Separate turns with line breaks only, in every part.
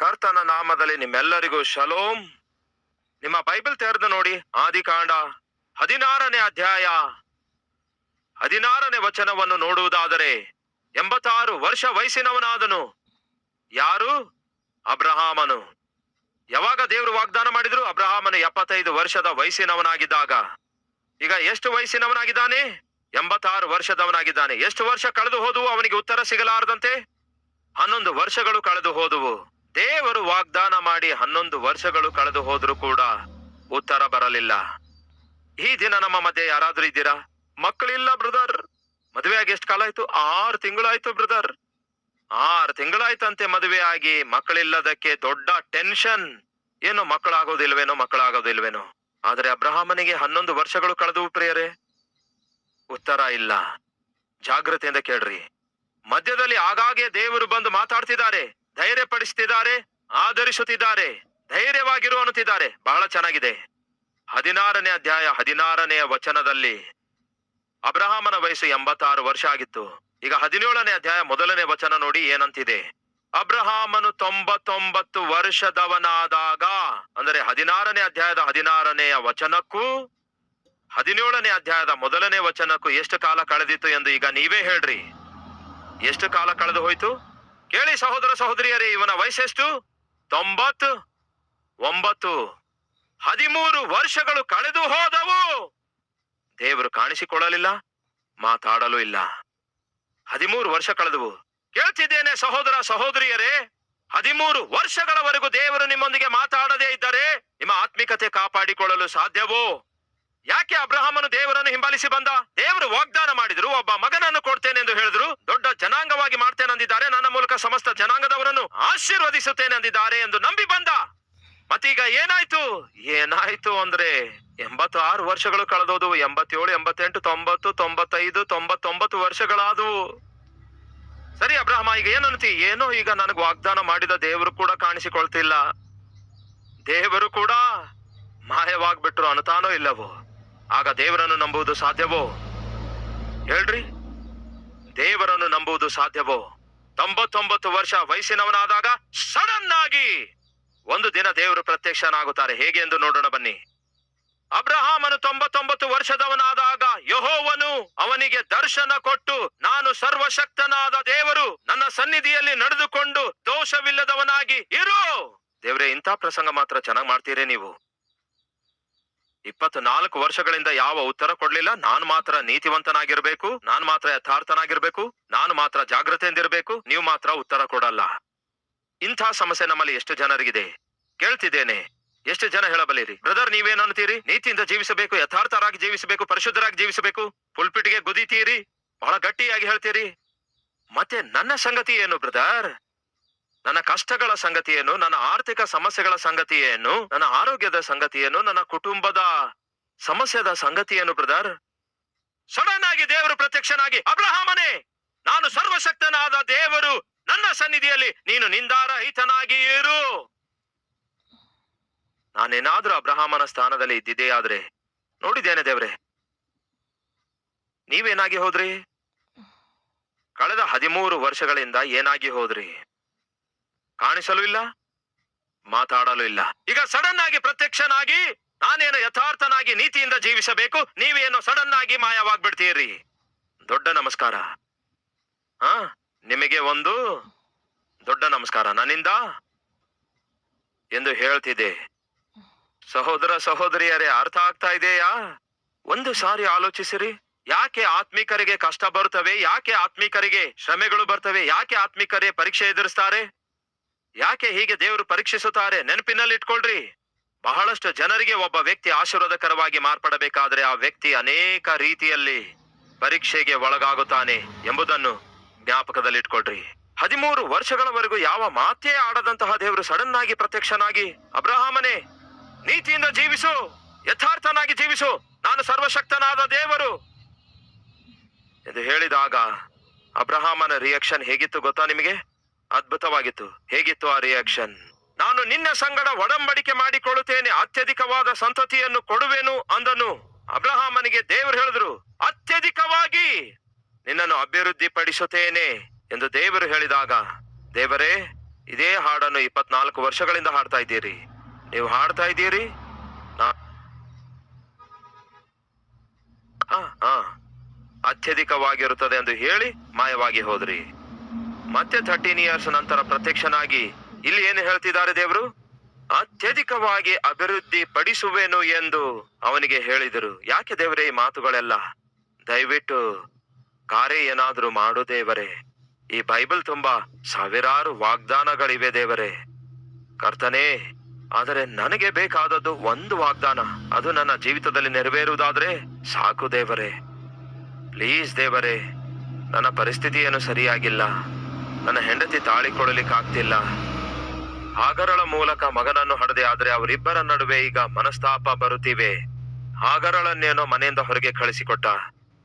ಕರ್ತನ ನಾಮದಲ್ಲಿ ನಿಮ್ಮೆಲ್ಲರಿಗೂ ಶಲೋಮ್ ನಿಮ್ಮ ಬೈಬಲ್ ತೆರೆದು ನೋಡಿ, ಆದಿಕಾಂಡ ಹದಿನಾರನೇ ಅಧ್ಯಾಯ. ಹದಿನಾರನೇ ವಚನವನ್ನು ನೋಡುವುದಾದರೆ, ಎಂಬತ್ತಾರು ವರ್ಷ ವಯಸ್ಸಿನವನಾದನು. ಯಾರು? ಅಬ್ರಹಾಮನು. ಯಾವಾಗ ದೇವರು ವಾಗ್ದಾನ ಮಾಡಿದ್ರು? ಅಬ್ರಹಾಮನು ಎಪ್ಪತ್ತೈದು ವರ್ಷದ ವಯಸ್ಸಿನವನಾಗಿದ್ದಾಗ. ಈಗ ಎಷ್ಟು ವಯಸ್ಸಿನವನಾಗಿದ್ದಾನೆ? ಎಂಬತ್ತಾರು ವರ್ಷದವನಾಗಿದ್ದಾನೆ. ಎಷ್ಟು ವರ್ಷ ಕಳೆದು ಹೋದವು? ಅವನಿಗೆ ಉತ್ತರ ಸಿಗಲಾರದಂತೆ? ಹನ್ನೊಂದು ವರ್ಷಗಳು ಕಳೆದು ಹೋದವು. ದೇವರು ವಾಗ್ದಾನ ಮಾಡಿ ಹನ್ನೊಂದು ವರ್ಷಗಳು ಕಳೆದು ಹೋದ್ರು ಕೂಡ ಉತ್ತರ ಬರಲಿಲ್ಲ. ಈ ದಿನ ನಮ್ಮ ಮಧ್ಯೆ ಯಾರಾದ್ರೂ ಇದ್ದೀರಾ? ಮಕ್ಕಳಿಲ್ಲ, ಬ್ರದರ್. ಮದುವೆ ಆಗಿ ಎಷ್ಟು ಕಾಲ ಆಯ್ತು? ಆರು ತಿಂಗಳಾಯ್ತು, ಬ್ರದರ್. ಆರು ತಿಂಗಳಾಯ್ತಂತೆ ಮದುವೆ ಆಗಿ. ಮಕ್ಕಳಿಲ್ಲದಕ್ಕೆ ದೊಡ್ಡ ಟೆನ್ಷನ್. ಏನು ಮಕ್ಕಳಾಗೋದಿಲ್ವೇನೋ ಮಕ್ಕಳಾಗೋದಿಲ್ವೇನೋ. ಆದ್ರೆ ಅಬ್ರಹಾಮನಿಗೆ ಹನ್ನೊಂದು ವರ್ಷಗಳು ಕಳೆದು ಪ್ರಿಯರೇ. ಉತ್ತರ ಇಲ್ಲ. ಜಾಗ್ರತೆಯಿಂದ ಕೇಳ್ರಿ. ಮಧ್ಯದಲ್ಲಿ ಆಗಾಗ್ಗೆ ದೇವರು ಬಂದು ಮಾತಾಡ್ತಿದ್ದಾರೆ. ಧೈರ್ಯ ಪಡಿಸ್ತಿದ್ದಾರೆ ಆಧರಿಸುತ್ತಿದ್ದಾರೆ ಧೈರ್ಯವಾಗಿರು ಅನ್ನುತ್ತಿದ್ದಾರೆ. ಬಹಳ ಚೆನ್ನಾಗಿದೆ. ಹದಿನಾರನೇ ಅಧ್ಯಾಯ, ಹದಿನಾರನೆಯ ವಚನದಲ್ಲಿ ಅಬ್ರಹಾಮನ ವಯಸ್ಸು ಎಂಬತ್ತಾರು ವರ್ಷ ಆಗಿತ್ತು. ಈಗ ಹದಿನೇಳನೇ ಅಧ್ಯಾಯ, ಮೊದಲನೇ ವಚನ ನೋಡಿ ಏನಂತಿದೆ. ಅಬ್ರಹಾಮನು ತೊಂಬತ್ತೊಂಬತ್ತು ವರ್ಷದವನಾದಾಗ, ಅಂದರೆ ಹದಿನಾರನೇ ಅಧ್ಯಾಯದ ಹದಿನಾರನೆಯ ವಚನಕ್ಕೂ, ಹದಿನೇಳನೇ ಅಧ್ಯಾಯದ ಮೊದಲನೇ ವಚನಕ್ಕೂ ಎಷ್ಟು ಕಾಲ ಕಳೆದಿತ್ತು ಎಂದು ಈಗ ನೀವೇ ಹೇಳ್ರಿ. ಎಷ್ಟು ಕಾಲ ಕಳೆದು ಹೋಯ್ತು? ಕೇಳಿ ಸಹೋದರ ಸಹೋದರಿಯರೇ, ಇವನ ವಯಸ್ಸೆಷ್ಟು? ತೊಂಬತ್ತು, ಒಂಬತ್ತು. ಹದಿಮೂರು ವರ್ಷಗಳು ಕಳೆದು ಹೋದವು. ದೇವರು ಕಾಣಿಸಿಕೊಳ್ಳಲಿಲ್ಲ, ಮಾತಾಡಲು ಇಲ್ಲ. ಹದಿಮೂರು ವರ್ಷ ಕಳೆದವು. ಕೇಳ್ತಿದ್ದೇನೆ ಸಹೋದರ ಸಹೋದರಿಯರೇ, ಹದಿಮೂರು ವರ್ಷಗಳವರೆಗೂ ದೇವರು ನಿಮ್ಮೊಂದಿಗೆ ಮಾತಾಡದೇ ಇದ್ದರೆ ನಿಮ್ಮ ಆತ್ಮಿಕತೆ ಕಾಪಾಡಿಕೊಳ್ಳಲು ಸಾಧ್ಯವೋ? ಯಾಕೆ ಅಬ್ರಹಾಮನು ದೇವರನ್ನು ಹಿಂಬಾಲಿಸಿ ಬಂದ? ದೇವರು ವಾಗ್ದಾನ ಮಾಡಿದ್ರು, ಒಬ್ಬ ಮಗನನ್ನು ಕೊಡ್ತೇನೆ ಎಂದು ಹೇಳಿದ್ರು, ದೊಡ್ಡ ಜನಾಂಗವಾಗಿ ಮಾಡ್ತೇನೆ ಅಂದಿದ್ದಾರೆ, ನನ್ನ ಮೂಲಕ ಸಮಸ್ತ ಜನಾಂಗದವರನ್ನು ಆಶೀರ್ವದಿಸುತ್ತೇನೆ ಅಂದಿದ್ದಾರೆ ಎಂದು ನಂಬಿ ಬಂದ. ಮತ್ತೀಗ ಏನಾಯ್ತು? ಏನಾಯ್ತು ಅಂದ್ರೆ ಎಂಬತ್ತು ಆರು ವರ್ಷಗಳು ಕಳೆದೋದು, ಎಂಬತ್ತೇಳು, ಎಂಬತ್ತೆಂಟು, ತೊಂಬತ್ತು, ತೊಂಬತ್ತೈದು, ತೊಂಬತ್ತೊಂಬತ್ತು ವರ್ಷಗಳಾದವು. ಸರಿ ಅಬ್ರಹ್ಮ, ಈಗ ಏನಂತಿ ಏನೋ ಈಗ ನನಗೆ ವಾಗ್ದಾನ ಮಾಡಿದ ದೇವರು ಕೂಡ ಕಾಣಿಸಿಕೊಳ್ತಿಲ್ಲ. ದೇವರು ಕೂಡ ಮಾಯವಾಗ್ಬಿಟ್ರು, ಅನುತಾನೋ ಇಲ್ಲವೋ? ಆಗ ದೇವರನ್ನು ನಂಬುವುದು ಸಾಧ್ಯವೋ? ಹೇಳ್ರಿ. ದೇವರನ್ನು ನಂಬುವುದು ಸಾಧ್ಯವೋ? ತೊಂಬತ್ತೊಂಬತ್ತು ವರ್ಷ ವಯಸ್ಸಿನವನಾದಾಗ ಸಡನ್ ಆಗಿ ಒಂದು ದಿನ ದೇವರು ಪ್ರತ್ಯಕ್ಷನಾಗುತ್ತಾರೆ. ಹೇಗೆ ಎಂದು ನೋಡೋಣ ಬನ್ನಿ. ಅಬ್ರಹಾಮನು ತೊಂಬತ್ತೊಂಬತ್ತು ವರ್ಷದವನಾದಾಗ ಯಹೋವನು ಅವನಿಗೆ ದರ್ಶನ ಕೊಟ್ಟು, ನಾನು ಸರ್ವಶಕ್ತನಾದ ದೇವರು, ನನ್ನ ಸನ್ನಿಧಿಯಲ್ಲಿ ನಡೆದುಕೊಂಡು ದೋಷವಿಲ್ಲದವನಾಗಿ ಇರು. ದೇವ್ರೆ, ಇಂಥ ಪ್ರಸಂಗ ಮಾತ್ರ ಚೆನ್ನಾಗಿ ಮಾಡ್ತೀರೇ ನೀವು. ಇಪ್ಪತ್ನಾಲ್ಕು ವರ್ಷಗಳಿಂದ ಯಾವ ಉತ್ತರ ಕೊಡ್ಲಿಲ್ಲ. ನಾನು ಮಾತ್ರ ನೀತಿವಂತನಾಗಿರ್ಬೇಕು. ನಾನು ಮಾತ್ರ ಯಥಾರ್ಥನಾಗಿರ್ಬೇಕು. ನಾನು ಮಾತ್ರ ಜಾಗ್ರತೆಯಿಂದಿರ್ಬೇಕು. ನೀವು ಮಾತ್ರ ಉತ್ತರ ಕೊಡಲ್ಲ. ಇಂಥ ಸಮಸ್ಯೆ ನಮ್ಮಲ್ಲಿ ಎಷ್ಟು ಜನರಿಗಿದೆ? ಕೇಳ್ತಿದ್ದೇನೆ. ಎಷ್ಟು ಜನ ಹೇಳಬಲ್ಲಿರಿ? ಬ್ರದರ್ ನೀವೇನಂತೀರಿ ನೀತಿಯಿಂದ ಜೀವಿಸಬೇಕು, ಯಥಾರ್ಥರಾಗಿ ಜೀವಿಸಬೇಕು, ಪರಿಶುದ್ಧರಾಗಿ ಜೀವಿಸಬೇಕು? ಪುಲ್ಪಿಟಿಗೆ ಗುದಿತೀರಿ ಬಹಳ ಗಟ್ಟಿಯಾಗಿ ಹೇಳ್ತೀರಿ? ಮತ್ತೆ ನನ್ನ ಸಂಗತಿ ಏನು ಬ್ರದರ್? ನನ್ನ ಕಷ್ಟಗಳ ಸಂಗತಿಯನ್ನು, ನನ್ನ ಆರ್ಥಿಕ ಸಮಸ್ಯೆಗಳ ಸಂಗತಿಯನ್ನು, ನನ್ನ ಆರೋಗ್ಯದ ಸಂಗತಿಯನ್ನು, ನನ್ನ ಕುಟುಂಬದ ಸಮಸ್ಯೆದ ಸಂಗತಿಯನ್ನು ಬ್ರದರ್. ಸಡನ್ ಆಗಿ ದೇವರು ಪ್ರತ್ಯಕ್ಷನಾಗಿ, ಅಬ್ರಹಾಮನೇ, ನಾನು ಸರ್ವಶಕ್ತನಾದ ದೇವರು, ನನ್ನ ಸನ್ನಿಧಿಯಲ್ಲಿ ನೀನು ನಿಂದಾರಹಿತನಾಗಿ ಇರು. ನಾನೇನಾದ್ರೂ ಅಬ್ರಹಾಮನ ಸ್ಥಾನದಲ್ಲಿ ಇದ್ದಿದ್ದೇ ಆದ್ರೆ, ನೋಡಿದ್ದೇನೆ ದೇವ್ರೆ. ನೀವೇನಾಗಿ ಹೋದ್ರಿ? ಕಳೆದ ಹದಿಮೂರು ವರ್ಷಗಳಿಂದ ಏನಾಗಿ ಹೋದ್ರಿ? ಕಾಣಿಸಲು ಇಲ್ಲ, ಮಾತಾಡಲು ಇಲ್ಲ. ಈಗ ಸಡನ್ ಆಗಿ ಪ್ರತ್ಯಕ್ಷನಾಗಿ ನಾನೇನು ಯಥಾರ್ಥನಾಗಿ ನೀತಿಯಿಂದ ಜೀವಿಸಬೇಕು? ನೀವೇನು ಸಡನ್ ಆಗಿ ಮಾಯವಾಗ್ಬಿಡ್ತೀರಿ? ದೊಡ್ಡ ನಮಸ್ಕಾರ. ಹಾ ನಿಮಗೆ ಒಂದು ದೊಡ್ಡ ನಮಸ್ಕಾರ. ನನ್ನಿಂದ ಎಂದು ಹೇಳ್ತಿದೆ ಸಹೋದರ ಸಹೋದರಿಯರೇ, ಅರ್ಥ ಆಗ್ತಾ ಇದೆಯಾ? ಒಂದು ಸಾರಿ ಆಲೋಚಿಸಿರಿ. ಯಾಕೆ ಆತ್ಮಿಕರಿಗೆ ಕಷ್ಟ ಬರುತ್ತವೆ? ಯಾಕೆ ಆತ್ಮಿಕರಿಗೆ ಶ್ರಮೆಗಳು ಬರ್ತವೆ? ಯಾಕೆ ಆತ್ಮಿಕರೇ ಪರೀಕ್ಷೆ ಎದುರಿಸ್ತಾರೆ? ಯಾಕೆ ಹೀಗೆ ದೇವರು ಪರೀಕ್ಷಿಸುತ್ತಾರೆ? ನೆನಪಿನಲ್ಲಿ ಇಟ್ಕೊಳ್ರಿ ಬಹಳಷ್ಟು ಜನರಿಗೆ ಒಬ್ಬ ವ್ಯಕ್ತಿ ಆಶೀರ್ವಾದಕರವಾಗಿ ಮಾರ್ಪಡಬೇಕಾದ್ರೆ ಆ ವ್ಯಕ್ತಿ ಅನೇಕ ರೀತಿಯಲ್ಲಿ ಪರೀಕ್ಷೆಗೆ ಒಳಗಾಗುತ್ತಾನೆ ಎಂಬುದನ್ನು ಜ್ಞಾಪಕದಲ್ಲಿಟ್ಕೊಳ್ರಿ. ಹದಿಮೂರು ವರ್ಷಗಳವರೆಗೂ ಯಾವ ಮಾತೇ ಆಡದಂತಹ ದೇವರು ಸಡನ್ ಆಗಿ ಪ್ರತ್ಯಕ್ಷನಾಗಿ, ಅಬ್ರಹಾಮನೇ, ನೀತಿಯಿಂದ ಜೀವಿಸು, ಯಥಾರ್ಥನಾಗಿ ಜೀವಿಸು, ನಾನು ಸರ್ವಶಕ್ತನಾದ ದೇವರು. ಎಂದು ಹೇಳಿದಾಗ ಅಬ್ರಹಾಮನ ರಿಯಾಕ್ಷನ್ ಹೇಗಿತ್ತು ಗೊತ್ತಾ ನಿಮಗೆ? ಅದ್ಭುತವಾಗಿತ್ತು. ಹೇಗಿತ್ತು ಆ ರಿಯಾಕ್ಷನ್ ನಾನು ನಿನ್ನ ಸಂಗಡ ಒಡಂಬಡಿಕೆ ಮಾಡಿಕೊಳ್ಳುತ್ತೇನೆ, ಅತ್ಯಧಿಕವಾದ ಸಂತತಿಯನ್ನು ಕೊಡುವೆನು ಅಂದನು. ಅಬ್ರಹಾಮನಿಗೆ ದೇವರು ಹೇಳಿದ್ರು, ಅತ್ಯಧಿಕವಾಗಿ ನಿನ್ನನ್ನು ಅಭಿವೃದ್ಧಿ ಪಡಿಸುತ್ತೇನೆ ಎಂದು ದೇವರು ಹೇಳಿದಾಗ, ದೇವರೇ, ಇದೇ ಹಾಡನ್ನು ಇಪ್ಪತ್ನಾಲ್ಕು ವರ್ಷಗಳಿಂದ ಹಾಡ್ತಾ ಇದ್ದೀರಿ. ನೀವು ಹಾಡ್ತಾ ಇದ್ದೀರಿ. ಅತ್ಯಧಿಕವಾಗಿರುತ್ತದೆ ಎಂದು ಹೇಳಿ ಮಾಯವಾಗಿ ಹೋದ್ರಿ. ಮತ್ತೆ ಥರ್ಟೀನ್ ಇಯರ್ಸ್ ನಂತರ ಪ್ರತ್ಯಕ್ಷನಾಗಿ ಇಲ್ಲಿ ಏನು ಹೇಳ್ತಿದ್ದಾರೆ ದೇವರು? ಅತ್ಯಧಿಕವಾಗಿ ಅಭಿವೃದ್ಧಿ ಪಡಿಸುವೆನು ಎಂದು ಅವನಿಗೆ ಹೇಳಿದರು. ಯಾಕೆ ದೇವರೇ ಈ ಮಾತುಗಳೆಲ್ಲ? ದಯವಿಟ್ಟು ಕಾರ್ಯ ಏನಾದರೂ ಮಾಡು ದೇವರೇ. ಈ ಬೈಬಲ್ ತುಂಬಾ ಸಾವಿರಾರು ವಾಗ್ದಾನಗಳಿವೆ ದೇವರೇ. ಕರ್ತನೇ, ಆದರೆ ನನಗೆ ಬೇಕಾದದ್ದು ಒಂದು ವಾಗ್ದಾನ. ಅದು ನನ್ನ ಜೀವಿತದಲ್ಲಿ ನೆರವೇರುವುದಾದ್ರೆ ಸಾಕು ದೇವರೇ. ಪ್ಲೀಸ್ ದೇವರೇ, ನನ್ನ ಪರಿಸ್ಥಿತಿಯನ್ನು ಸರಿಯಾಗಿಲ್ಲ. ನನ್ನ ಹೆಂಡತಿ ತಾಳಿಕೊಳ್ಳಲಿಕ್ಕಾಗ್ತಿಲ್ಲ ಹಾಗರಳ ಮೂಲಕ ಮಗನನ್ನು ಹಡದೆ ಆದ್ರೆ ಅವರಿಬ್ಬರ ನಡುವೆ ಈಗ ಮನಸ್ತಾಪ ಬರುತ್ತಿವೆ. ಹಾಗರಳನ್ನೇನೋ ಮನೆಯಿಂದ ಹೊರಗೆ ಕಳಿಸಿಕೊಟ್ಟ.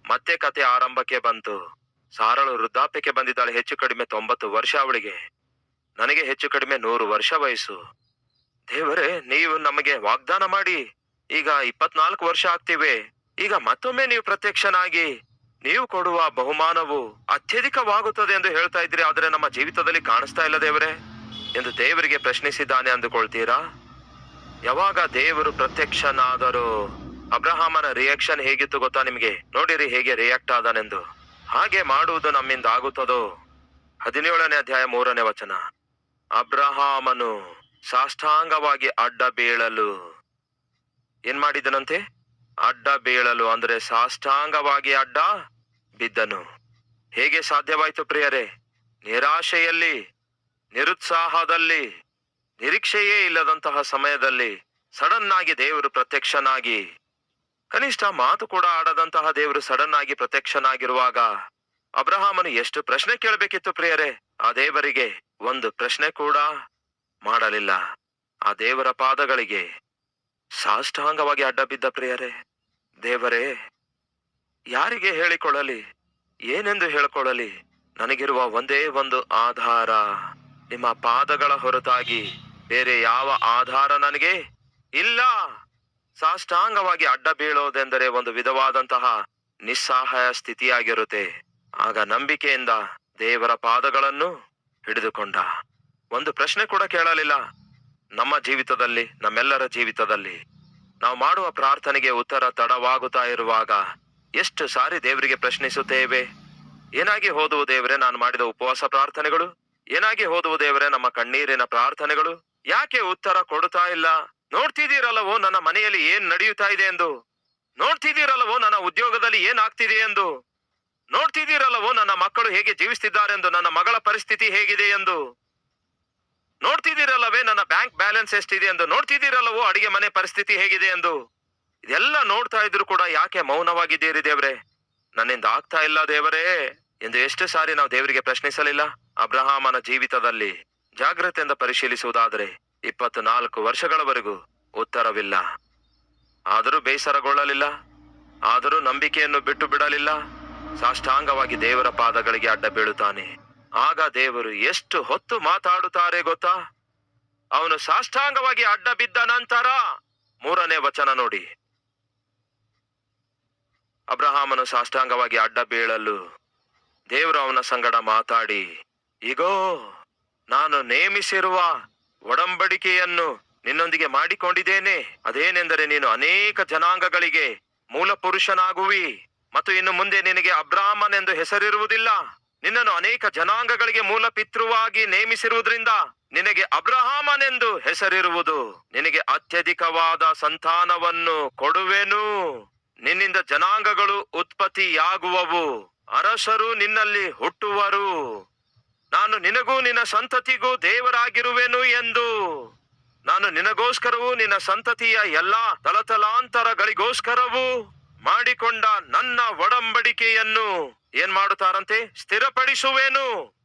ಮತ್ತೆ ಕತೆ ಆರಂಭಕ್ಕೆ ಬಂತು. ಸಾರಳು ವೃದ್ಧಾಪ್ಯಕ್ಕೆ ಬಂದಿದ್ದಾಳೆ ಹೆಚ್ಚು ಕಡಿಮೆ ತೊಂಬತ್ತು ವರ್ಷ ಅವಳಿಗೆ. ನನಗೆ ಹೆಚ್ಚು ಕಡಿಮೆ ನೂರು ವರ್ಷ ವಯಸ್ಸು. ದೇವರೇ, ನೀವು ನಮಗೆ ವಾಗ್ದಾನ ಮಾಡಿ. ಈಗ ಇಪ್ಪತ್ನಾಲ್ಕು ವರ್ಷ ಆಗ್ತಿವೆ. ಈಗ ಮತ್ತೊಮ್ಮೆ ನೀವು ಪ್ರತ್ಯಕ್ಷನಾಗಿ. ನೀವು ಕೊಡುವ ಬಹುಮಾನವು ಅತ್ಯಧಿಕವಾಗುತ್ತದೆ ಎಂದು ಹೇಳ್ತಾ ಇದ್ರಿ ಆದರೆ ನಮ್ಮ ಜೀವಿತದಲ್ಲಿ ಕಾಣಿಸ್ತಾ ಇಲ್ಲ ದೇವರೇ. ಎಂದು ದೇವರಿಗೆ ಪ್ರಶ್ನಿಸಿದ್ದಾನೆ ಅಂದುಕೊಳ್ತೀರಾ? ಯಾವಾಗ ದೇವರು ಪ್ರತ್ಯಕ್ಷನಾದರೂ ಅಬ್ರಹಾಮನ ರಿಯಾಕ್ಷನ್ ಹೇಗಿತ್ತು ಗೊತ್ತಾ ನಿಮಗೆ? ನೋಡಿರಿ ಹೇಗೆ ರಿಯಾಕ್ಟ್ ಆದನೆಂದು. ಹಾಗೆ ಮಾಡುವುದು ನಮ್ಮಿಂದ ಆಗುತ್ತದೋ ಹದಿನೇಳನೇ ಅಧ್ಯಾಯ ಮೂರನೇ ವಚನ. ಅಬ್ರಹಾಮನು ಸಾಷ್ಟಾಂಗವಾಗಿ ಅಡ್ಡ ಬೀಳಲು ಏನ್ ಮಾಡಿದನಂತೆ? ಅಡ್ಡ ಬೀಳಲು ಅಂದರೆ ಸಾಷ್ಟಾಂಗವಾಗಿ ಅಡ್ಡ ಬಿದ್ದನು. ಹೇಗೆ ಸಾಧ್ಯವಾಯ್ತು ಪ್ರಿಯರೇ? ನಿರಾಶೆಯಲ್ಲಿ, ನಿರುತ್ಸಾಹದಲ್ಲಿ, ನಿರೀಕ್ಷೆಯೇ ಇಲ್ಲದಂತಹ ಸಮಯದಲ್ಲಿ ಸಡನ್ ಆಗಿ ದೇವರು ಪ್ರತ್ಯಕ್ಷನಾಗಿ, ಕನಿಷ್ಠ ಮಾತು ಕೂಡ ಆಡದಂತಹ ದೇವರು ಸಡನ್ ಆಗಿ ಪ್ರತ್ಯಕ್ಷನಾಗಿರುವಾಗ ಅಬ್ರಹಾಮನು ಎಷ್ಟು ಪ್ರಶ್ನೆ ಕೇಳಬೇಕಿತ್ತು ಪ್ರಿಯರೇ? ಆ ದೇವರಿಗೆ ಒಂದು ಪ್ರಶ್ನೆ ಕೂಡ ಮಾಡಲಿಲ್ಲ. ಆ ದೇವರ ಪಾದಗಳಿಗೆ ಸಾಷ್ಟಾಂಗವಾಗಿ ಅಡ್ಡ ಬಿದ್ದ ಪ್ರಿಯರೇ, ದೇವರೇ, ಯಾರಿಗೆ ಹೇಳಿಕೊಳ್ಳಲಿ? ಏನೆಂದು ಹೇಳಿಕೊಳ್ಳಲಿ? ನನಗಿರುವ ಒಂದೇ ಒಂದು ಆಧಾರ. ನಿಮ್ಮ ಪಾದಗಳ ಹೊರತಾಗಿ ಬೇರೆ ಯಾವ ಆಧಾರ ನನಗೆ ಇಲ್ಲ. ಸಾಷ್ಟಾಂಗವಾಗಿ ಅಡ್ಡ ಬೀಳೋದೆಂದರೆ ಒಂದು ವಿಧವಾದಂತಹ ನಿಸ್ಸಹಾಯ ಸ್ಥಿತಿಯಾಗಿರುತ್ತೆ. ಆಗ ನಂಬಿಕೆಯಿಂದ ದೇವರ ಪಾದಗಳನ್ನು ಹಿಡಿದುಕೊಂಡ. ಒಂದು ಪ್ರಶ್ನೆ ಕೂಡ ಕೇಳಲಿಲ್ಲ. ನಮ್ಮ ಜೀವಿತದಲ್ಲಿ, ನಮ್ಮೆಲ್ಲರ ಜೀವಿತದಲ್ಲಿ ನಾವು ಮಾಡುವ ಪ್ರಾರ್ಥನೆಗೆ ಉತ್ತರ ತಡವಾಗುತ್ತಾ ಇರುವಾಗ ಎಷ್ಟು ಸಾರಿ ದೇವರಿಗೆ ಪ್ರಶ್ನಿಸುತ್ತೇವೆ? ಏನಾಗಿ ಹೋದುವು ದೇವರೇ ನಾನು ಮಾಡಿದ ಉಪವಾಸ ಪ್ರಾರ್ಥನೆಗಳು? ಏನಾಗಿ ಹೋದುವು ದೇವರೇ ನಮ್ಮ ಕಣ್ಣೀರಿನ ಪ್ರಾರ್ಥನೆಗಳು? ಯಾಕೆ ಉತ್ತರ ಕೊಡುತ್ತಾ ಇಲ್ಲ? ನೋಡ್ತಿದ್ದೀರಲ್ಲವೋ ನನ್ನ ಮನೆಯಲ್ಲಿ ಏನ್ ನಡೆಯುತ್ತಾ ಇದೆ ಎಂದು? ನೋಡ್ತಿದ್ದೀರಲ್ಲವೋ ನನ್ನ ಉದ್ಯೋಗದಲ್ಲಿ ಏನಾಗ್ತಿದೆ ಎಂದು? ನೋಡ್ತಿದ್ದೀರಲ್ಲವೋ ನನ್ನ ಮಕ್ಕಳು ಹೇಗೆ ಜೀವಿಸ್ತಿದ್ದಾರೆಂದು, ನನ್ನ ಮಗಳ ಪರಿಸ್ಥಿತಿ ಹೇಗಿದೆ ಎಂದು? ನೋಡ್ತಿದ್ದೀರಲ್ಲವೇ, ನನ್ನ ಬ್ಯಾಂಕ್ ಬ್ಯಾಲೆನ್ಸ್ ಎಷ್ಟಿದೆ ಎಂದು? ನೋಡ್ತಿದ್ದೀರಲ್ಲವೋ, ಅಡಿಗೆ ಮನೆ ಪರಿಸ್ಥಿತಿ ಹೇಗಿದೆ ಎಂದು? ಇದೆಲ್ಲ ನೋಡ್ತಾ ಇದ್ರು ಕೂಡ ಯಾಕೆ ಮೌನವಾಗಿದ್ದೀರಿ ದೇವ್ರೆ? ನನ್ನಿಂದ ಆಗ್ತಾ ಇಲ್ಲ ದೇವರೇ ಎಂದು ಎಷ್ಟು ಸಾರಿ ನಾವು ದೇವರಿಗೆ ಪ್ರಶ್ನಿಸಲಿಲ್ಲ. ಅಬ್ರಹಾಮನ ಜೀವಿತದಲ್ಲಿ ಜಾಗ್ರತೆಯಿಂದ ಪರಿಶೀಲಿಸುವುದಾದರೆ ಇಪ್ಪತ್ತು ನಾಲ್ಕು ವರ್ಷಗಳವರೆಗೂ ಉತ್ತರವಿಲ್ಲ. ಆದರೂ ಬೇಸರಗೊಳ್ಳಲಿಲ್ಲ. ಆದರೂ ನಂಬಿಕೆಯನ್ನು ಬಿಟ್ಟು ಬಿಡಲಿಲ್ಲ. ಸಾಷ್ಟಾಂಗವಾಗಿ ದೇವರ ಪಾದಗಳಿಗೆ ಅಡ್ಡ ಬೀಳುತ್ತಾನೆ. ಆಗ ದೇವರು ಎಷ್ಟು ಹೊತ್ತು ಮಾತಾಡುತ್ತಾರೆ ಗೊತ್ತಾ? ಅವನು ಸಾಷ್ಟಾಂಗವಾಗಿ ಅಡ್ಡ ಬಿದ್ದ ನಂತರ ಮೂರನೇ ವಚನ ನೋಡಿ. ಅಬ್ರಹಾಮನು ಸಾಷ್ಟಾಂಗವಾಗಿ ಅಡ್ಡ ಬೀಳಲು ದೇವರು ಅವನ ಸಂಗಡ ಮಾತಾಡಿ ಈಗೋ ನಾನು ನೇಮಿಸಿರುವ ಒಡಂಬಡಿಕೆಯನ್ನು ನಿನ್ನೊಂದಿಗೆ ಮಾಡಿಕೊಂಡಿದ್ದೇನೆ. ಅದೇನೆಂದರೆ ನೀನು ಅನೇಕ ಜನಾಂಗಗಳಿಗೆ ಮೂಲ ಪುರುಷನಾಗುವಿ ಮತ್ತು ಇನ್ನು ಮುಂದೆ ನಿನಗೆ ಅಬ್ರಾಹ್ಮನೆಂದು ಹೆಸರಿರುವುದಿಲ್ಲ. ನಿನ್ನನ್ನು ಅನೇಕ ಜನಾಂಗಗಳಿಗೆ ಮೂಲ ಪಿತೃವಾಗಿ ನೇಮಿಸಿರುವುದರಿಂದ ನಿನಗೆ ಅಬ್ರಹಾಮನೆಂದು ಹೆಸರಿರುವುದು. ನಿನಗೆ ಅತ್ಯಧಿಕವಾದ ಸಂತಾನವನ್ನು ಕೊಡುವೆನು. ನಿನ್ನಿಂದ ಜನಾಂಗಗಳು ಉತ್ಪತ್ತಿಯಾಗುವವು. ಅರಸರು ನಿನ್ನಲ್ಲಿ ಹುಟ್ಟುವರು. ನಾನು ನಿನಗೂ ನಿನ್ನ ಸಂತತಿಗೂ ದೇವರಾಗಿರುವೆನು ಎಂದು. ನಾನು ನಿನಗೋಸ್ಕರವೂ ನಿನ್ನ ಸಂತತಿಯ ಎಲ್ಲಾ ತಲತಲಾಂತರಗಳಿಗೋಸ್ಕರವೂ ಮಾಡಿಕೊಂಡ ನನ್ನ ಒಡಂಬಡಿಕೆಯನ್ನು ಏನ್ ಮಾಡುತ್ತಾರಂತೆ? ಸ್ಥಿರಪಡಿಸುವೇನು.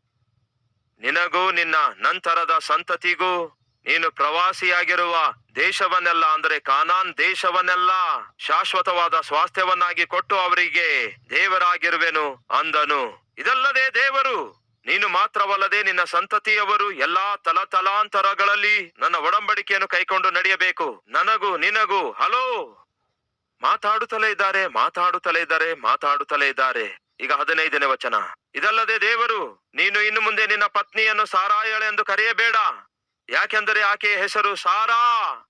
ನಿನಗೂ ನಿನ್ನ ನಂತರದ ಸಂತತಿಗೂ ನೀನು ಪ್ರವಾಸಿಯಾಗಿರುವ ದೇಶವನ್ನೆಲ್ಲ, ಅಂದರೆ ಕಾನಾನ್ ದೇಶವನ್ನೆಲ್ಲ ಶಾಶ್ವತವಾದ ಸ್ವಾಸ್ಥ್ಯವನ್ನಾಗಿ ಕೊಟ್ಟು ಅವರಿಗೆ ದೇವರಾಗಿರುವೆನು ಅಂದನು. ಇದಲ್ಲದೆ ದೇವರು, ನೀನು ಮಾತ್ರವಲ್ಲದೆ ನಿನ್ನ ಸಂತತಿಯವರು ಎಲ್ಲಾ ತಲತಲಾಂತರಗಳಲ್ಲಿ ನನ್ನ ಒಡಂಬಡಿಕೆಯನ್ನು ಕೈಕೊಂಡು ನಡೆಯಬೇಕು. ನನಗೂ, ನಿನಗೂ, ಹಲೋ. ಮಾತಾಡುತ್ತಲೇ ಇದ್ದಾರೆ ಮಾತಾಡುತ್ತಲೇ ಇದ್ದಾರೆ ಮಾತಾಡುತ್ತಲೇ ಇದ್ದಾರೆ. ಈಗ ಹದಿನೈದನೇ ವಚನ. ಇದಲ್ಲದೆ ದೇವರು, ನೀನು ಇನ್ನು ಮುಂದೆ ನಿನ್ನ ಪತ್ನಿಯನ್ನು ಸಾರಾಯಳೆ ಎಂದು ಕರೆಯಬೇಡ. ಯಾಕೆಂದರೆ ಆಕೆಯ ಹೆಸರು ಸಾರಾ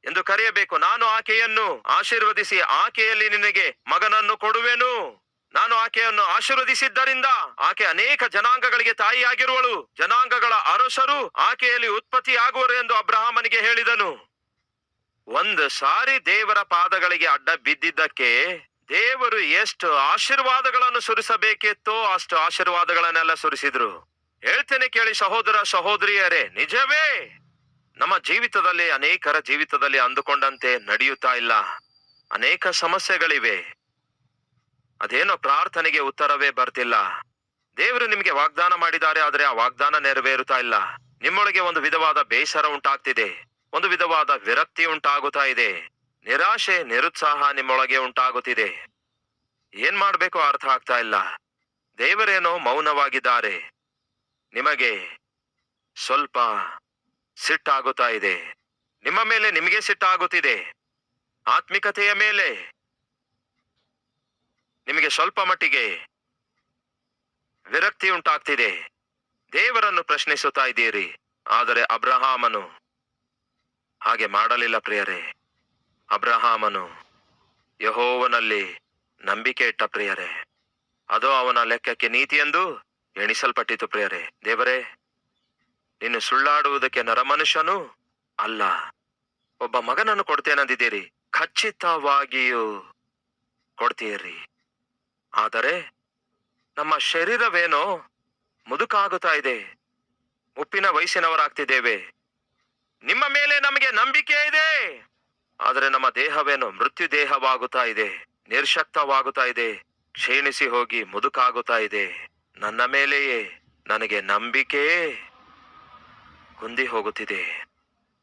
ಎಂದು ಕರೆಯಬೇಕು. ನಾನು ಆಕೆಯನ್ನು ಆಶೀರ್ವದಿಸಿ ಆಕೆಯಲ್ಲಿ ನಿನಗೆ ಮಗನನ್ನು ಕೊಡುವೆನು. ನಾನು ಆಕೆಯನ್ನು ಆಶೀರ್ವದಿಸಿದ್ದರಿಂದ ಆಕೆ ಅನೇಕ ಜನಾಂಗಗಳಿಗೆ ತಾಯಿಯಾಗಿರುವಳು. ಜನಾಂಗಗಳ ಅರಸರು ಆಕೆಯಲ್ಲಿ ಉತ್ಪತ್ತಿಯಾಗುವರು ಎಂದು ಅಬ್ರಹಾಮನಿಗೆ ಹೇಳಿದನು. ಒಂದು ಸಾರಿ ದೇವರ ಪಾದಗಳಿಗೆ ಅಡ್ಡ ಬಿದ್ದಿದ್ದಕ್ಕೆ ದೇವರು ಎಷ್ಟು ಆಶೀರ್ವಾದಗಳನ್ನು ಸುರಿಸಬೇಕಿತ್ತೋ ಅಷ್ಟು ಆಶೀರ್ವಾದಗಳನ್ನೆಲ್ಲ ಸುರಿಸಿದ್ರು. ಹೇಳ್ತೇನೆ ಕೇಳಿ ಸಹೋದರ, ಸಹೋದರಿಯರೇ, ನಿಜವೇ? ನಮ್ಮ ಜೀವಿತದಲ್ಲಿ, ಅನೇಕರ ಜೀವಿತದಲ್ಲಿ ಅಂದುಕೊಂಡಂತೆ ನಡೆಯುತ್ತಾ ಇಲ್ಲ. ಅನೇಕ ಸಮಸ್ಯೆಗಳಿವೆ. ಅದೇನೋ ಪ್ರಾರ್ಥನೆಗೆ ಉತ್ತರವೇ ಬರ್ತಿಲ್ಲ. ದೇವರು ನಿಮಗೆ ವಾಗ್ದಾನ ಮಾಡಿದ್ದಾರೆ, ಆದ್ರೆ ಆ ವಾಗ್ದಾನ ನೆರವೇರುತ್ತಾ ಇಲ್ಲ. ನಿಮ್ಮೊಳಗೆ ಒಂದು ವಿಧವಾದ ಬೇಸರ ಉಂಟಾಗ್ತಿದೆ. ಒಂದು ವಿಧವಾದ ವಿರಕ್ತಿ ಉಂಟಾಗುತ್ತಾ ಇದೆ. ನಿರಾಶೆ, ನಿರುತ್ಸಾಹ ನಿಮ್ಮೊಳಗೆ ಉಂಟಾಗುತ್ತಿದೆ. ಏನ್ ಮಾಡ್ಬೇಕು ಅರ್ಥ ಆಗ್ತಾ ಇಲ್ಲ. ದೇವರೇನೋ ಮೌನವಾಗಿದ್ದಾರೆ. ನಿಮಗೆ ಸ್ವಲ್ಪ ಸಿಟ್ಟಾಗುತ್ತಾ ಇದೆ. ನಿಮ್ಮ ಮೇಲೆ ನಿಮಗೆ ಸಿಟ್ಟಾಗುತ್ತಿದೆ. ಆತ್ಮಿಕತೆಯ ಮೇಲೆ ನಿಮಗೆ ಸ್ವಲ್ಪ ಮಟ್ಟಿಗೆ ವಿರಕ್ತಿ ಉಂಟಾಗ್ತಿದೆ. ದೇವರನ್ನು ಪ್ರಶ್ನಿಸುತ್ತಾ ಇದ್ದೀರಿ. ಆದರೆ ಅಬ್ರಹಾಮನು ಹಾಗೆ ಮಾಡಲಿಲ್ಲ ಪ್ರಿಯರೇ. ಅಬ್ರಹಾಮನು, ಯಹೋವನಲ್ಲಿ ನಂಬಿಕೆ ಇಟ್ಟ ಪ್ರಿಯರೇ, ಅದು ಅವನ ಲೆಕ್ಕಕ್ಕೆ ನೀತಿ ಎಂದು ಎಣಿಸಲ್ಪಟ್ಟಿತು ಪ್ರಿಯರೇ. ದೇವರೇ, ನೀನು ಸುಳ್ಳಾಡುವುದಕ್ಕೆ ನರಮನುಷ್ಯನು ಅಲ್ಲ. ಒಬ್ಬ ಮಗನನ್ನು ಕೊಡ್ತೇನಂದಿದ್ದೀರಿ, ಖಚಿತವಾಗಿಯೂ ಕೊಡ್ತೀರಿ. ಆದರೆ ನಮ್ಮ ಶರೀರವೇನೋ ಮುದುಕಾಗುತ್ತಾ ಇದೆ, ಉಪ್ಪಿನ ವಯಸ್ಸಿನವರಾಗ್ತಿದ್ದೇವೆ. ನಿಮ್ಮ ಮೇಲೆ ನಮಗೆ ನಂಬಿಕೆ ಇದೆ. ಆದರೆ ನಮ್ಮ ದೇಹವೇನು ಮೃತ್ಯು ದೇಹವಾಗುತ್ತಾ ಇದೆ, ನಿರ್ಶಕ್ತವಾಗುತ್ತಾ ಇದೆ, ಕ್ಷೀಣಿಸಿ ಹೋಗಿ ಮುದುಕಾಗುತ್ತಾ ಇದೆ. ನನ್ನ ಮೇಲೆಯೇ ನನಗೆ ನಂಬಿಕೆ ಕುಂದಿ ಹೋಗುತ್ತಿದೆ.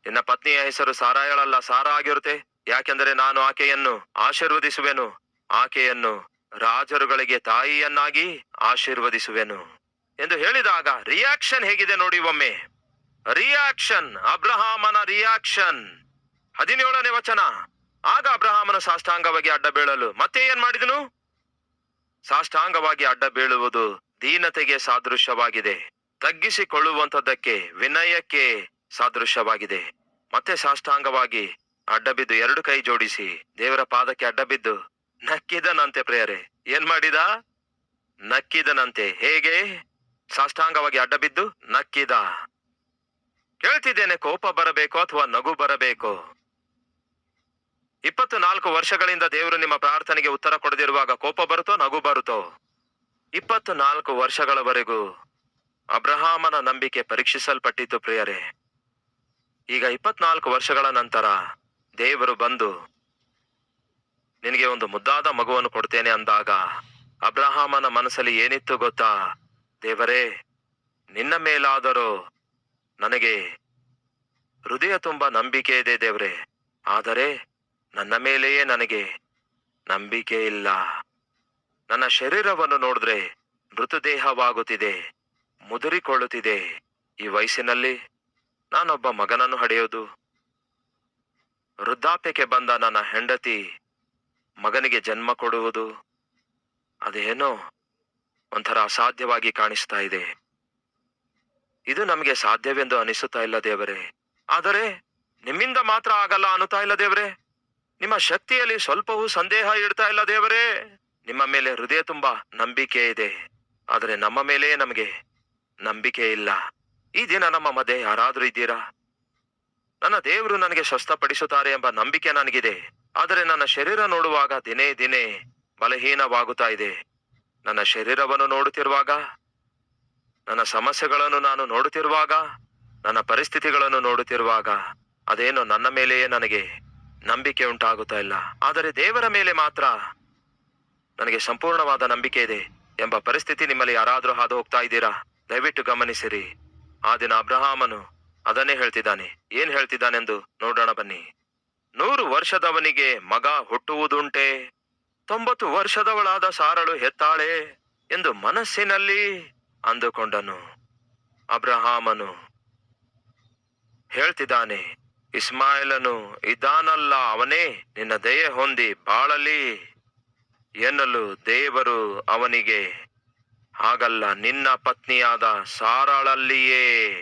ನಿನ್ನ ಪತ್ನಿಯ ಹೆಸರು ಸಾರಾಯಳಲ್ಲ ಸಾರ ಆಗಿರುತ್ತೆ ಯಾಕೆಂದರೆ ನಾನು ಆಕೆಯನ್ನು ಆಶೀರ್ವದಿಸುವೆನು. ಆಕೆಯನ್ನು ರಾಜರುಗಳಿಗೆ ತಾಯಿಯನ್ನಾಗಿ ಆಶೀರ್ವದಿಸುವೆನು. ಎಂದು ಹೇಳಿದಾಗ, ರಿಯಾಕ್ಷನ್ ಹೇಗಿದೆ ನೋಡಿ ಒಮ್ಮೆ. ರಿಯಾಕ್ಷನ್, ಅಬ್ರಹಾಮನ ರಿಯಾಕ್ಷನ್. ಹದಿನೇಳನೇ ವಚನ. ಆಗ ಅಬ್ರಹಾಮನ ಸಾಷ್ಟಾಂಗವಾಗಿ ಅಡ್ಡ ಬೀಳಲು ಮತ್ತೆ ಏನ್ ಮಾಡಿದನು? ಸಾಷ್ಟಾಂಗವಾಗಿ ಅಡ್ಡ ಬೀಳುವುದು ದೀನತೆಗೆ ಸಾದೃಶ್ಯವಾಗಿದೆ. ತಗ್ಗಿಸಿಕೊಳ್ಳುವಂಥದ್ದಕ್ಕೆ ವಿನಯಕ್ಕೆ ಸಾದೃಶ್ಯವಾಗಿದೆ. ಮತ್ತೆ ಸಾಷ್ಟಾಂಗವಾಗಿ ಅಡ್ಡಬಿದ್ದು ಎರಡು ಕೈ ಜೋಡಿಸಿ ದೇವರ ಪಾದಕ್ಕೆ ಅಡ್ಡಬಿದ್ದು ನಕ್ಕಿದನಂತೆ ಪ್ರೇಯರೆ, ಏನ್ ಮಾಡಿದ? ನಕ್ಕಿದನಂತೆ. ಹೇಗೆ? ಸಾಷ್ಟಾಂಗವಾಗಿ ಅಡ್ಡಬಿದ್ದು ನಕ್ಕಿದ. ಕೇಳ್ತಿದ್ದೇನೆ, ಕೋಪ ಬರಬೇಕು ಅಥವಾ ನಗು ಬರಬೇಕು? ಇಪ್ಪತ್ತು ನಾಲ್ಕು ವರ್ಷಗಳಿಂದ ದೇವರು ನಿಮ್ಮ ಪ್ರಾರ್ಥನೆಗೆ ಉತ್ತರ ಕೊಡದಿರುವಾಗ ಕೋಪ ಬರುತ್ತೋ, ನಗು ಬರುತ್ತೋ? ಇಪ್ಪತ್ತು ನಾಲ್ಕು ವರ್ಷಗಳವರೆಗೂ ಅಬ್ರಹಾಮನ ನಂಬಿಕೆ ಪರೀಕ್ಷಿಸಲ್ಪಟ್ಟಿತ್ತು ಪ್ರಿಯರೇ. ಈಗ ಇಪ್ಪತ್ನಾಲ್ಕು ವರ್ಷಗಳ ನಂತರ ದೇವರು ಬಂದು ನಿನಗೆ ಒಂದು ಮುದ್ದಾದ ಮಗುವನ್ನು ಕೊಡ್ತೇನೆ ಅಂದಾಗ ಅಬ್ರಹಾಮನ ಮನಸ್ಸಲ್ಲಿ ಏನಿತ್ತು ಗೊತ್ತಾ? ದೇವರೇ, ನಿನ್ನ ಮೇಲಾದರೂ ನನಗೆ ಹೃದಯ ತುಂಬ ನಂಬಿಕೆ ಇದೆ ದೇವ್ರೆ. ಆದರೆ ನನ್ನ ಮೇಲೆಯೇ ನನಗೆ ನಂಬಿಕೆ ಇಲ್ಲ. ನನ್ನ ಶರೀರವನ್ನು ನೋಡಿದ್ರೆ ಮೃತದೇಹವಾಗುತ್ತಿದೆ, ಮುದುರಿಕೊಳ್ಳುತ್ತಿದೆ. ಈ ವಯಸ್ಸಿನಲ್ಲಿ ನಾನೊಬ್ಬ ಮಗನನ್ನು ಹಡೆಯೋದು. ವೃದ್ಧಾಪ್ಯಕ್ಕೆ ಬಂದ ನನ್ನ ಹೆಂಡತಿ ಮಗನಿಗೆ ಜನ್ಮ ಕೊಡುವುದು. ಅದೇನೋ ಒಂಥರ ಅಸಾಧ್ಯವಾಗಿ ಕಾಣಿಸ್ತಾ ಇದೆ. ಇದು ನಮಗೆ ಸಾಧ್ಯವೆಂದು ಅನಿಸುತ್ತಾ ಇಲ್ಲ ದೇವರೇ. ಆದರೆ ನಿಮ್ಮಿಂದ ಮಾತ್ರ ಆಗಲ್ಲ ಅನ್ನುತ್ತಾ ಇಲ್ಲ ದೇವರೇ? ನಿಮ್ಮ ಶಕ್ತಿಯಲ್ಲಿ ಸ್ವಲ್ಪವೂ ಸಂದೇಹ ಇಡ್ತಾ ಇಲ್ಲ ದೇವರೇ. ನಿಮ್ಮ ಮೇಲೆ ಹೃದಯ ತುಂಬಾ ನಂಬಿಕೆ ಇದೆ. ಆದರೆ ನಮ್ಮ ಮೇಲೆ ನಮಗೆ ನಂಬಿಕೆ ಇಲ್ಲ. ಈ ದಿನ ನಮ್ಮ ಮಧ್ಯೆ ಯಾರಾದ್ರೂ ಇದ್ದೀರಾ? ನನ್ನ ದೇವರು ನನಗೆ ಸ್ವಸ್ಥಪಡಿಸುತ್ತಾರೆ ಎಂಬ ನಂಬಿಕೆ ನನಗಿದೆ. ಆದರೆ ನನ್ನ ಶರೀರ ನೋಡುವಾಗ ದಿನೇ ದಿನೇ ಬಲಹೀನವಾಗುತ್ತಾ ಇದೆ. ನನ್ನ ಶರೀರವನ್ನು ನೋಡುತ್ತಿರುವಾಗ, ನನ್ನ ಸಮಸ್ಯೆಗಳನ್ನು ನಾನು ನೋಡುತ್ತಿರುವಾಗ, ನನ್ನ ಪರಿಸ್ಥಿತಿಗಳನ್ನು ನೋಡುತ್ತಿರುವಾಗ, ಅದೇನೋ ನನ್ನ ಮೇಲೆಯೇ ನನಗೆ ನಂಬಿಕೆ ಉಂಟಾಗುತ್ತಾ ಇಲ್ಲ. ಆದರೆ ದೇವರ ಮೇಲೆ ಮಾತ್ರ ನನಗೆ ಸಂಪೂರ್ಣವಾದ ನಂಬಿಕೆ ಇದೆ ಎಂಬ ಪರಿಸ್ಥಿತಿ ನಿಮ್ಮಲ್ಲಿ ಯಾರಾದರೂ ಹಾದು ಹೋಗ್ತಾ ಇದ್ದೀರಾ? ದಯವಿಟ್ಟು ಗಮನಿಸಿರಿ. ಆ ದಿನ ಅಬ್ರಹಾಮನು ಅದನ್ನೇ ಹೇಳ್ತಿದ್ದಾನೆ. ಏನ್ ಹೇಳ್ತಿದ್ದಾನೆಂದು ನೋಡೋಣ ಬನ್ನಿ. ನೂರು ವರ್ಷದವನಿಗೆ ಮಗ ಹುಟ್ಟುವುದುಂಟೆ? ತೊಂಬತ್ತು ವರ್ಷದವಳಾದ ಸಾರಳು ಹೆತ್ತಾಳೆ ಎಂದು ಮನಸ್ಸಿನಲ್ಲಿ ಅಂದುಕೊಂಡನು. ಅಬ್ರಹಾಮನು ಹೇಳ್ತಿದ್ದಾನೆ ಇಸ್ಮಾಯಿಲನು, ಇದಾನಲ್ಲ ಅವನೇ, ನಿನ್ನ ದಯೆ ಹೊಂದಿ ಬಾಳಲಿ ಎನ್ನಲು ದೇವರು ಅವನಿಗೆ, ಹಾಗಲ್ಲ, ನಿನ್ನ ಪತ್ನಿಯಾದ ಸಾರಾಳಲ್ಲಿಯೇ,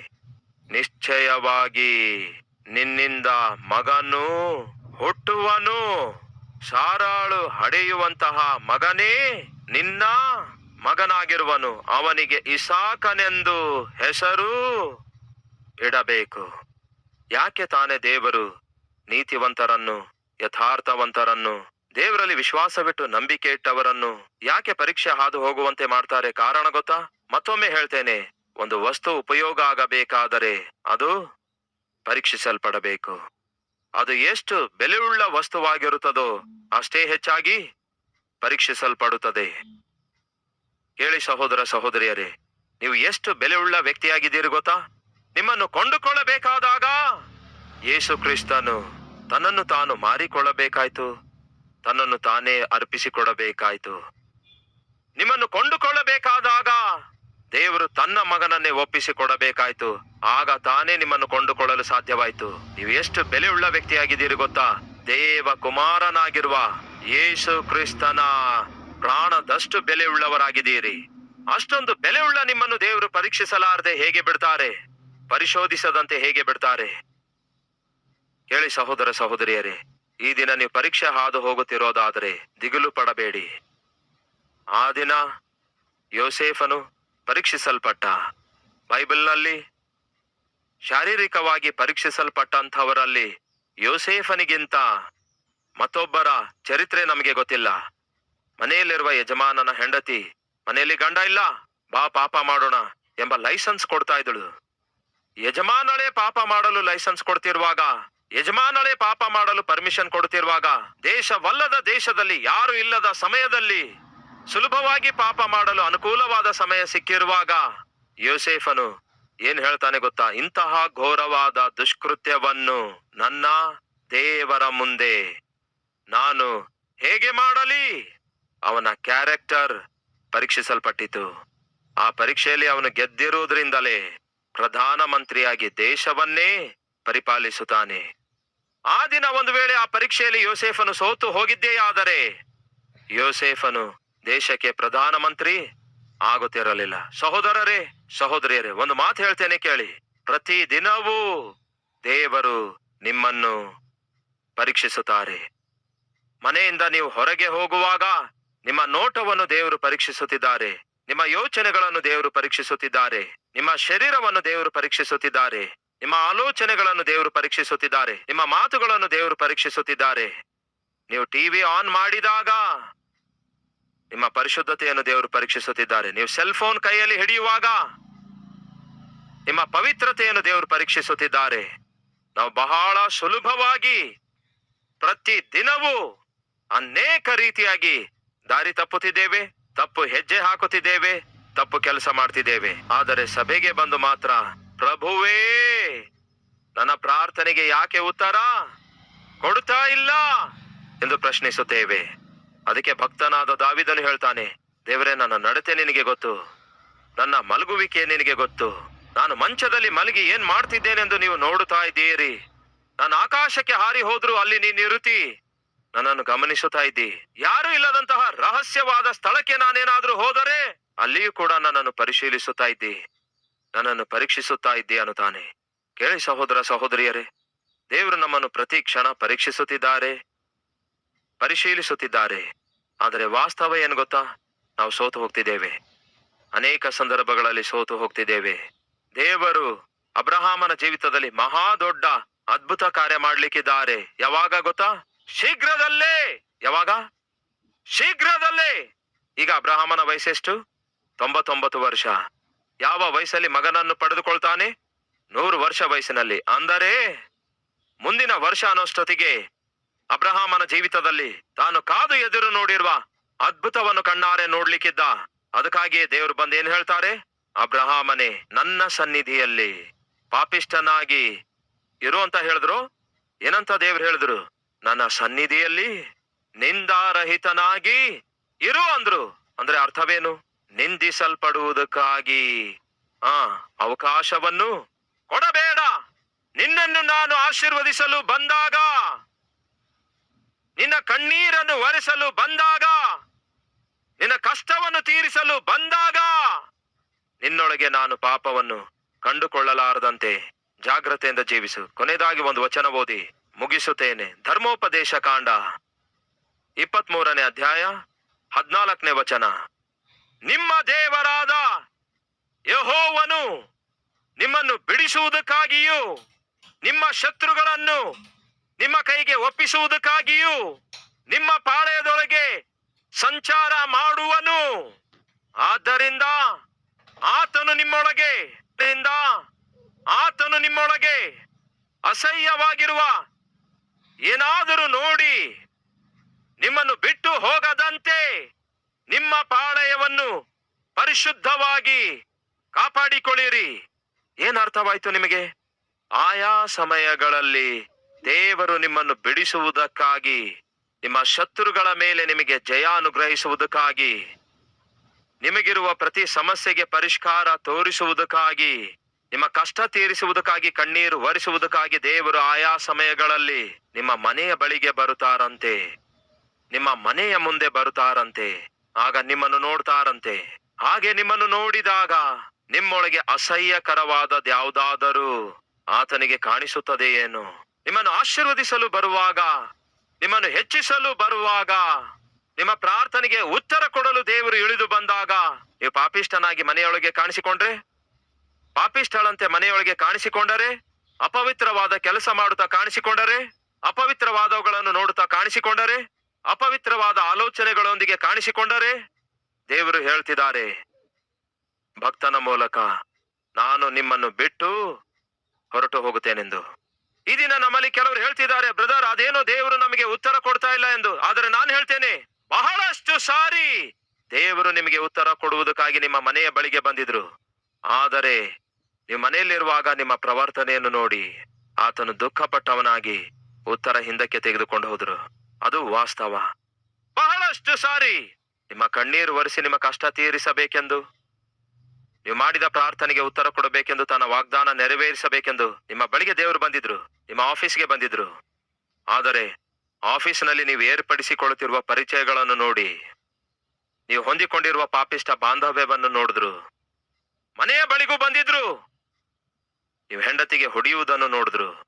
ನಿಶ್ಚಯವಾಗಿ ನಿನ್ನಿಂದ ಮಗನು ಹುಟ್ಟುವನು. ಸಾರಾಳು ಹಡೆಯುವಂತಹ ಮಗನೇ, ನಿನ್ನ ಮಗನಾಗಿರುವನು. ಅವನಿಗೆ ಇಸಾಕನೆಂದು ಹೆಸರು ಇಡಬೇಕು. ಯಾಕೆ ತಾನೇ ದೇವರು ನೀತಿವಂತರನ್ನು, ಯಥಾರ್ಥವಂತರನ್ನು, ದೇವರಲ್ಲಿ ವಿಶ್ವಾಸವಿಟ್ಟು ನಂಬಿಕೆ ಇಟ್ಟವರನ್ನು ಯಾಕೆ ಪರೀಕ್ಷೆ ಹಾದು ಹೋಗುವಂತೆ ಮಾಡ್ತಾರೆ ಕಾರಣ ಗೊತ್ತಾ? ಮತ್ತೊಮ್ಮೆ ಹೇಳ್ತೇನೆ, ಒಂದು ವಸ್ತು ಉಪಯೋಗ ಆಗಬೇಕಾದರೆ ಅದು ಪರೀಕ್ಷಿಸಲ್ಪಡಬೇಕು. ಅದು ಎಷ್ಟು ಬೆಲೆಯುಳ್ಳ ವಸ್ತುವಾಗಿರುತ್ತದೋ ಅಷ್ಟೇ ಹೆಚ್ಚಾಗಿ ಪರೀಕ್ಷಿಸಲ್ಪಡುತ್ತದೆ. ಕೇಳಿ ಸಹೋದರ ಸಹೋದರಿಯರೇ, ನೀವು ಎಷ್ಟು ಬೆಲೆಯುಳ್ಳ ವ್ಯಕ್ತಿಯಾಗಿದ್ದೀರಿ ಗೊತ್ತಾ? ನಿಮ್ಮನ್ನು ಕೊಂಡುಕೊಳ್ಳಬೇಕಾದಾಗ ಯೇಸು ಕ್ರಿಸ್ತನು ತನ್ನನ್ನು ತಾನು ಮಾರಿಕೊಳ್ಳಬೇಕಾಯ್ತು, ತನ್ನನ್ನು ತಾನೇ ಅರ್ಪಿಸಿಕೊಡಬೇಕಾಯ್ತು. ನಿಮ್ಮನ್ನು ಕೊಂಡುಕೊಳ್ಳಬೇಕಾದಾಗ ದೇವರು ತನ್ನ ಮಗನನ್ನೇ ಒಪ್ಪಿಸಿಕೊಡಬೇಕಾಯ್ತು, ಆಗ ತಾನೇ ನಿಮ್ಮನ್ನು ಕೊಂಡುಕೊಳ್ಳಲು ಸಾಧ್ಯವಾಯ್ತು. ನೀವು ಎಷ್ಟು ಬೆಲೆಯುಳ್ಳ ವ್ಯಕ್ತಿಯಾಗಿದ್ದೀರಿ ಗೊತ್ತಾ? ದೇವ ಕುಮಾರನಾಗಿರುವ ಯೇಸು ಕ್ರಿಸ್ತನ ಪ್ರಾಣದಷ್ಟು ಬೆಲೆಯುಳ್ಳವರಾಗಿದ್ದೀರಿ. ಅಷ್ಟೊಂದು ಬೆಲೆಯುಳ್ಳ ನಿಮ್ಮನ್ನು ದೇವರು ಪರೀಕ್ಷಿಸಲಾರದೆ ಹೇಗೆ ಬಿಡ್ತಾರೆ? ಪರಿಶೋಧಿಸದಂತೆ ಹೇಗೆ ಬಿಡ್ತಾರೆ? ಹೇಳಿ ಸಹೋದರ ಸಹೋದರಿಯರೇ, ಈ ದಿನ ನೀವು ಪರೀಕ್ಷೆ ಹಾದು ಹೋಗುತ್ತಿರೋದಾದರೆ ದಿಗಿಲು ಪಡಬೇಡಿ. ಆ ದಿನ ಯೋಸೇಫನು ಪರೀಕ್ಷಿಸಲ್ಪಟ್ಟ. ಬೈಬಲ್ನಲ್ಲಿ ಶಾರೀರಿಕವಾಗಿ ಪರೀಕ್ಷಿಸಲ್ಪಟ್ಟಂಥವರಲ್ಲಿ ಯೋಸೇಫನಿಗಿಂತ ಮತ್ತೊಬ್ಬರ ಚರಿತ್ರೆ ನಮಗೆ ಗೊತ್ತಿಲ್ಲ. ಮನೆಯಲ್ಲಿರುವ ಯಜಮಾನನ ಹೆಂಡತಿ, ಮನೆಯಲ್ಲಿ ಗಂಡ ಇಲ್ಲ, ಬಾ ಪಾಪ ಮಾಡೋಣ ಎಂಬ ಲೈಸೆನ್ಸ್ ಕೊಡ್ತಾ ಇದ್ದಳು. ಯಜಮಾನಳೇ ಪಾಪ ಮಾಡಲು ಲೈಸೆನ್ಸ್ ಕೊಡ್ತಿರುವಾಗ, ಯಜಮಾನಳೇ ಪಾಪ ಮಾಡಲು ಪರ್ಮಿಷನ್ ಕೊಡುತ್ತಿರುವಾಗ ದೇಶವಲ್ಲದ ದೇಶದಲ್ಲಿ ಯಾರು ಇಲ್ಲದ ಸಮಯದಲ್ಲಿ ಸುಲಭವಾಗಿ ಪಾಪ ಮಾಡಲು ಅನುಕೂಲವಾದ ಸಮಯ ಸಿಕ್ಕಿರುವಾಗ ಯೋಸೇಫನು ಏನ್ ಹೇಳ್ತಾನೆ ಗೊತ್ತಾ? ಇಂತಹ ಘೋರವಾದ ದುಷ್ಕೃತ್ಯವನ್ನು ನನ್ನ ದೇವರ ಮುಂದೆ ನಾನು ಹೇಗೆ ಮಾಡಲಿ? ಅವನ ಕ್ಯಾರೆಕ್ಟರ್ ಪರೀಕ್ಷಿಸಲ್ಪಟ್ಟಿತು. ಆ ಪರೀಕ್ಷೆಯಲ್ಲಿ ಅವನು ಗೆದ್ದಿರುವುದರಿಂದಲೇ ಪ್ರಧಾನ ಮಂತ್ರಿಯಾಗಿ ದೇಶವನ್ನೇ ಪರಿಪಾಲಿಸುತ್ತಾನೆ. ಆ ದಿನ ಒಂದು ವೇಳೆ ಆ ಪರೀಕ್ಷೆಯಲ್ಲಿ ಯೋಸೇಫನು ಸೋತು ಹೋಗಿದ್ದೇ ಆದರೆ, ಯೋಸೇಫನು ದೇಶಕ್ಕೆ ಪ್ರಧಾನಮಂತ್ರಿ ಆಗುತ್ತಿರಲಿಲ್ಲ. ಸಹೋದರರೇ, ಸಹೋದರಿಯರೇ, ಒಂದು ಮಾತು ಹೇಳ್ತೇನೆ ಕೇಳಿ. ಪ್ರತಿ ದಿನವೂ ದೇವರು ನಿಮ್ಮನ್ನು ಪರೀಕ್ಷಿಸುತ್ತಾರೆ. ಮನೆಯಿಂದ ನೀವು ಹೊರಗೆ ಹೋಗುವಾಗ ನಿಮ್ಮ ನೋಟವನ್ನು ದೇವರು ಪರೀಕ್ಷಿಸುತ್ತಿದ್ದಾರೆ. ನಿಮ್ಮ ಯೋಚನೆಗಳನ್ನು ದೇವರು ಪರೀಕ್ಷಿಸುತ್ತಿದ್ದಾರೆ. ನಿಮ್ಮ ಶರೀರವನ್ನು ದೇವರು ಪರೀಕ್ಷಿಸುತ್ತಿದ್ದಾರೆ. ನಿಮ್ಮ ಆಲೋಚನೆಗಳನ್ನು ದೇವರು ಪರೀಕ್ಷಿಸುತ್ತಿದ್ದಾರೆ. ನಿಮ್ಮ ಮಾತುಗಳನ್ನು ದೇವರು ಪರೀಕ್ಷಿಸುತ್ತಿದ್ದಾರೆ. ನೀವು ಟಿವಿ ಆನ್ ಮಾಡಿದಾಗ ನಿಮ್ಮ ಪರಿಶುದ್ಧತೆಯನ್ನು ದೇವರು ಪರೀಕ್ಷಿಸುತ್ತಿದ್ದಾರೆ. ನೀವು ಸೆಲ್ ಫೋನ್ ಕೈಯಲ್ಲಿ ಹಿಡಿಯುವಾಗ ನಿಮ್ಮ ಪವಿತ್ರತೆಯನ್ನು ದೇವರು ಪರೀಕ್ಷಿಸುತ್ತಿದ್ದಾರೆ. ನಾವು ಬಹಳ ಸುಲಭವಾಗಿ ಪ್ರತಿ ದಿನವೂ ಅನೇಕ ರೀತಿಯಾಗಿ ದಾರಿ ತಪ್ಪುತ್ತಿದ್ದೇವೆ. ತಪ್ಪು ಹೆಜ್ಜೆ ಹಾಕುತ್ತಿದ್ದೇವೆ, ತಪ್ಪು ಕೆಲಸ ಮಾಡ್ತಿದ್ದೇವೆ. ಆದರೆ ಸಭೆಗೆ ಬಂದು ಮಾತ್ರ, ಪ್ರಭುವೇ, ನನ್ನ ಪ್ರಾರ್ಥನೆಗೆ ಯಾಕೆ ಉತ್ತರ ಕೊಡುತ್ತಾ ಇಲ್ಲ? ಎಂದು ಪ್ರಶ್ನಿಸುತ್ತೇವೆ. ಅದಕ್ಕೆ ಭಕ್ತನಾದ ದಾವಿದನು ಹೇಳ್ತಾನೆ, ದೇವರೇ, ನನ್ನ ನಡತೆ ನಿನಗೆ ಗೊತ್ತು. ನನ್ನ ಮಲಗುವಿಕೆ ನಿನಗೆ ಗೊತ್ತು. ನಾನು ಮಂಚದಲ್ಲಿ ಮಲಗಿ ಏನ್ ಮಾಡ್ತಿದ್ದೇನೆಂದು ನೀವು ನೋಡುತ್ತಾ ಇದ್ದೀರಿ. ನಾನು ಆಕಾಶಕ್ಕೆ ಹಾರಿ ಹೋದ್ರು ಅಲ್ಲಿ ನೀನು ಇರುತ್ತಿ. ನನ್ನನ್ನು ಗಮನಿಸುತ್ತಾ ಇದ್ದಿ. ಯಾರು ಇಲ್ಲದಂತಹ ರಹಸ್ಯವಾದ ಸ್ಥಳಕ್ಕೆ ನಾನೇನಾದ್ರೂ ಹೋದರೆ ಅಲ್ಲಿಯೂ ಕೂಡ ನನ್ನನ್ನು ಪರಿಶೀಲಿಸುತ್ತಾ ಇದ್ದಿ. ನನ್ನನ್ನು ಪರೀಕ್ಷಿಸುತ್ತಾ ಇದ್ದಿ ಅನ್ನುತ್ತಾನೆ. ಕೇಳಿ ಸಹೋದರ ಸಹೋದರಿಯರೇ, ದೇವರು ನಮ್ಮನ್ನು ಪ್ರತಿ ಕ್ಷಣ ಪರೀಕ್ಷಿಸುತ್ತಿದ್ದಾರೆ, ಪರಿಶೀಲಿಸುತ್ತಿದ್ದಾರೆ. ಆದರೆ ವಾಸ್ತವ ಏನು ಗೊತ್ತಾ? ನಾವು ಸೋತು ಹೋಗ್ತಿದ್ದೇವೆ. ಅನೇಕ ಸಂದರ್ಭಗಳಲ್ಲಿ ಸೋತು ಹೋಗ್ತಿದ್ದೇವೆ. ದೇವರು ಅಬ್ರಹಾಮನ ಜೀವಿತದಲ್ಲಿ ಮಹಾ ದೊಡ್ಡ ಅದ್ಭುತ ಕಾರ್ಯ ಮಾಡ್ಲಿಕ್ಕಿದ್ದಾರೆ. ಯಾವಾಗ ಗೊತ್ತಾ? ಶೀಘ್ರದಲ್ಲೇ! ಯಾವಾಗ? ಶೀಘ್ರದಲ್ಲೇ! ಈಗ ಅಬ್ರಹಾಮನ ವಯಸ್ಸೆಷ್ಟು? ತೊಂಬತ್ತೊಂಬತ್ತು ವರ್ಷ. ಯಾವ ವಯಸ್ಸಲ್ಲಿ ಮಗನನ್ನು ಪಡೆದುಕೊಳ್ತಾನೆ? ನೂರು ವರ್ಷ ವಯಸ್ಸಿನಲ್ಲಿ. ಅಂದರೆ, ಮುಂದಿನ ವರ್ಷ ಅನ್ನೋಷ್ಟೊತ್ತಿಗೆ ಅಬ್ರಹಾಮನ ಜೀವಿತದಲ್ಲಿ ತಾನು ಕಾದು ಎದುರು ನೋಡಿರುವ ಅದ್ಭುತವನ್ನು ಕಣ್ಣಾರೆ ನೋಡ್ಲಿಕ್ಕಿದ್ದ. ಅದಕ್ಕಾಗಿಯೇ ದೇವರು ಬಂದು ಏನ್ ಹೇಳ್ತಾರೆ? ಅಬ್ರಹಾಮನೆ, ನನ್ನ ಸನ್ನಿಧಿಯಲ್ಲಿ ಪಾಪಿಷ್ಟನಾಗಿ ಇರು ಅಂತ ಹೇಳಿದ್ರು. ಏನಂತ ದೇವ್ರು ಹೇಳಿದ್ರು? ನನ್ನ ಸನ್ನಿಧಿಯಲ್ಲಿ ನಿಂದಾರಹಿತನಾಗಿ ಇರು ಅಂದ್ರು. ಅಂದ್ರೆ ಅರ್ಥವೇನು? ನಿಂದಿಸಲ್ಪಡುವುದಕ್ಕಾಗಿ. ಆ, ಅವಕಾಶವನ್ನು ಕೊಡಬೇಡ. ನಿನ್ನನ್ನು ನಾನು ಆಶೀರ್ವದಿಸಲು ಬಂದಾಗ, ನಿನ್ನ ಕಣ್ಣೀರನ್ನು ಒರೆಸಲು ಬಂದಾಗ, ನಿನ್ನ ಕಷ್ಟವನ್ನು ತೀರಿಸಲು ಬಂದಾಗ, ನಿನ್ನೊಳಗೆ ನಾನು ಪಾಪವನ್ನು ಕಂಡುಕೊಳ್ಳಲಾರದಂತೆ ಜಾಗ್ರತೆಯಿಂದ ಜೀವಿಸು. ಕೊನೆಯದಾಗಿ ಒಂದು ವಚನ ಓದಿ. ಮುಗಿಸುತ್ತೇನೆ. ಧರ್ಮೋಪದೇಶ ಕಾಂಡ. ಇಪ್ಪತ್ಮೂರನೇ ಅಧ್ಯಾಯ, ಹದಿನಾಲ್ಕನೇ ವಚನ. ನಿಮ್ಮ ದೇವರಾದ ಯಹೋವನು ನಿಮ್ಮನ್ನು ಬಿಡಿಸುವುದಕ್ಕಾಗಿಯೂ, ನಿಮ್ಮ ಶತ್ರುಗಳನ್ನು ನಿಮ್ಮ ಕೈಗೆ ಒಪ್ಪಿಸುವುದಕ್ಕಾಗಿಯೂ, ನಿಮ್ಮ ಪಾಳೆಯದೊಳಗೆ ಸಂಚಾರ ಮಾಡುವನು. ಆದ್ದರಿಂದ ಆತನು ನಿಮ್ಮೊಳಗೆ ಆತನು ನಿಮ್ಮೊಳಗೆ ಅಸಹ್ಯವಾಗಿರುವ ಏನಾದರೂ ನೋಡಿ ನಿಮ್ಮನ್ನು ಬಿಟ್ಟು ಹೋಗದಂತೆ ನಿಮ್ಮ ಪಾಳಯವನ್ನು ಪರಿಶುದ್ಧವಾಗಿ ಕಾಪಾಡಿಕೊಳ್ಳಿರಿ. ಏನ್ ಅರ್ಥವಾಯ್ತು ನಿಮಗೆ? ಆಯಾ ಸಮಯಗಳಲ್ಲಿ ದೇವರು ನಿಮ್ಮನ್ನು ಬಿಡಿಸುವುದಕ್ಕಾಗಿ, ನಿಮ್ಮ ಶತ್ರುಗಳ ಮೇಲೆ ನಿಮಗೆ ಜಯ ಅನುಗ್ರಹಿಸುವುದಕ್ಕಾಗಿ, ನಿಮಗಿರುವ ಪ್ರತಿ ಸಮಸ್ಯೆಗೆ ಪರಿಷ್ಕಾರ ತೋರಿಸುವುದಕ್ಕಾಗಿ ನಿಮ್ಮ ಕಷ್ಟ ತೀರಿಸುವುದಕ್ಕಾಗಿ, ಕಣ್ಣೀರು ಒರೆಸುವುದಕ್ಕಾಗಿ ದೇವರು ಆಯಾ ಸಮಯಗಳಲ್ಲಿ ನಿಮ್ಮ ಮನೆಯ ಬಳಿಗೆ ಬರುತ್ತಾರಂತೆ. ನಿಮ್ಮ ಮನೆಯ ಮುಂದೆ ಬರುತ್ತಾರಂತೆ. ಆಗ ನಿಮ್ಮನ್ನು ನೋಡ್ತಾರಂತೆ. ಹಾಗೆ ನಿಮ್ಮನ್ನು ನೋಡಿದಾಗ ನಿಮ್ಮೊಳಗೆ ಅಸಹ್ಯಕರವಾದ ಯಾವುದಾದರೂ ಆತನಿಗೆ ಕಾಣಿಸುತ್ತದೆ ಏನು? ನಿಮ್ಮನ್ನು ಆಶೀರ್ವದಿಸಲು ಬರುವಾಗ, ನಿಮ್ಮನ್ನು ಹೆಚ್ಚಿಸಲು ಬರುವಾಗ, ನಿಮ್ಮ ಪ್ರಾರ್ಥನೆಗೆ ಉತ್ತರ ಕೊಡಲು ದೇವರು ಇಳಿದು ಬಂದಾಗ, ನೀವು ಪಾಪಿಷ್ಟನಾಗಿ ಮನೆಯೊಳಗೆ ಕಾಣಿಸಿಕೊಂಡ್ರೆ? ಪಾಪಿಷ್ಟಳಂತೆ ಮನೆಯೊಳಗೆ ಕಾಣಿಸಿಕೊಂಡರೆ, ಅಪವಿತ್ರವಾದ ಕೆಲಸ ಮಾಡುತ್ತಾ ಕಾಣಿಸಿಕೊಂಡರೆ, ಅಪವಿತ್ರವಾದವುಗಳನ್ನು ನೋಡುತ್ತಾ ಕಾಣಿಸಿಕೊಂಡರೆ, ಅಪವಿತ್ರವಾದ ಆಲೋಚನೆಗಳೊಂದಿಗೆ ಕಾಣಿಸಿಕೊಂಡರೆ, ದೇವರು ಹೇಳ್ತಿದ್ದಾರೆ, ಭಕ್ತನ ಮೂಲಕ ನಾನು ನಿಮ್ಮನ್ನು ಬಿಟ್ಟು ಹೊರಟು ಹೋಗುತ್ತೇನೆಂದು. ಈ ದಿನ ನಮ್ಮಲ್ಲಿ ಕೆಲವರು ಹೇಳ್ತಿದ್ದಾರೆ, ಬ್ರದರ್, ಅದೇನೋ ದೇವರು ನಮಗೆ ಉತ್ತರ ಕೊಡ್ತಾ ಇಲ್ಲ ಎಂದು. ಆದರೆ ನಾನು ಹೇಳ್ತೇನೆ, ಬಹಳಷ್ಟು ಸಾರಿ ದೇವರು ನಿಮಗೆ ಉತ್ತರ ಕೊಡುವುದಕ್ಕಾಗಿ ನಿಮ್ಮ ಮನೆಯ ಬಳಿಗೆ ಬಂದಿದ್ರು. ಆದರೆ ನೀವು ಮನೆಯಲ್ಲಿರುವಾಗ ನಿಮ್ಮ ಪ್ರವರ್ತನೆಯನ್ನು ನೋಡಿ ಆತನು ದುಃಖಪಟ್ಟವನಾಗಿ ಉತ್ತರ ಹಿಂದಕ್ಕೆ ತೆಗೆದುಕೊಂಡು ಹೋದ್ರು. ಅದು ವಾಸ್ತವ. ಬಹಳಷ್ಟು ಸಾರಿ ನಿಮ್ಮ ಕಣ್ಣೀರು ಒರೆಸಿ ನಿಮ್ಮ ಕಷ್ಟ ತೀರಿಸಬೇಕೆಂದು, ನೀವು ಮಾಡಿದ ಪ್ರಾರ್ಥನೆಗೆ ಉತ್ತರ ಕೊಡಬೇಕೆಂದು, ತನ್ನ ವಾಗ್ದಾನ ನೆರವೇರಿಸಬೇಕೆಂದು ನಿಮ್ಮ ಬಳಿಗೆ ದೇವರು ಬಂದಿದ್ರು, ನಿಮ್ಮ ಆಫೀಸ್ಗೆ ಬಂದಿದ್ರು. ಆದರೆ ಆಫೀಸ್ನಲ್ಲಿ ನೀವು ಏರ್ಪಡಿಸಿಕೊಳ್ಳುತ್ತಿರುವ ಪರಿಚಯಗಳನ್ನು ನೋಡಿ, ನೀವು ಹೊಂದಿಕೊಂಡಿರುವ ಪಾಪಿಷ್ಟ ಬಾಂಧವ್ಯವನ್ನು ನೋಡಿದ್ರು. ಮನೆಯ ಬಳಿಗೂ ಬಂದಿದ್ರು. ನೀವು ಹೆಂಡತಿಗೆ ಹೊಡೆಯುವುದನ್ನು ನೋಡಿದ್ರು,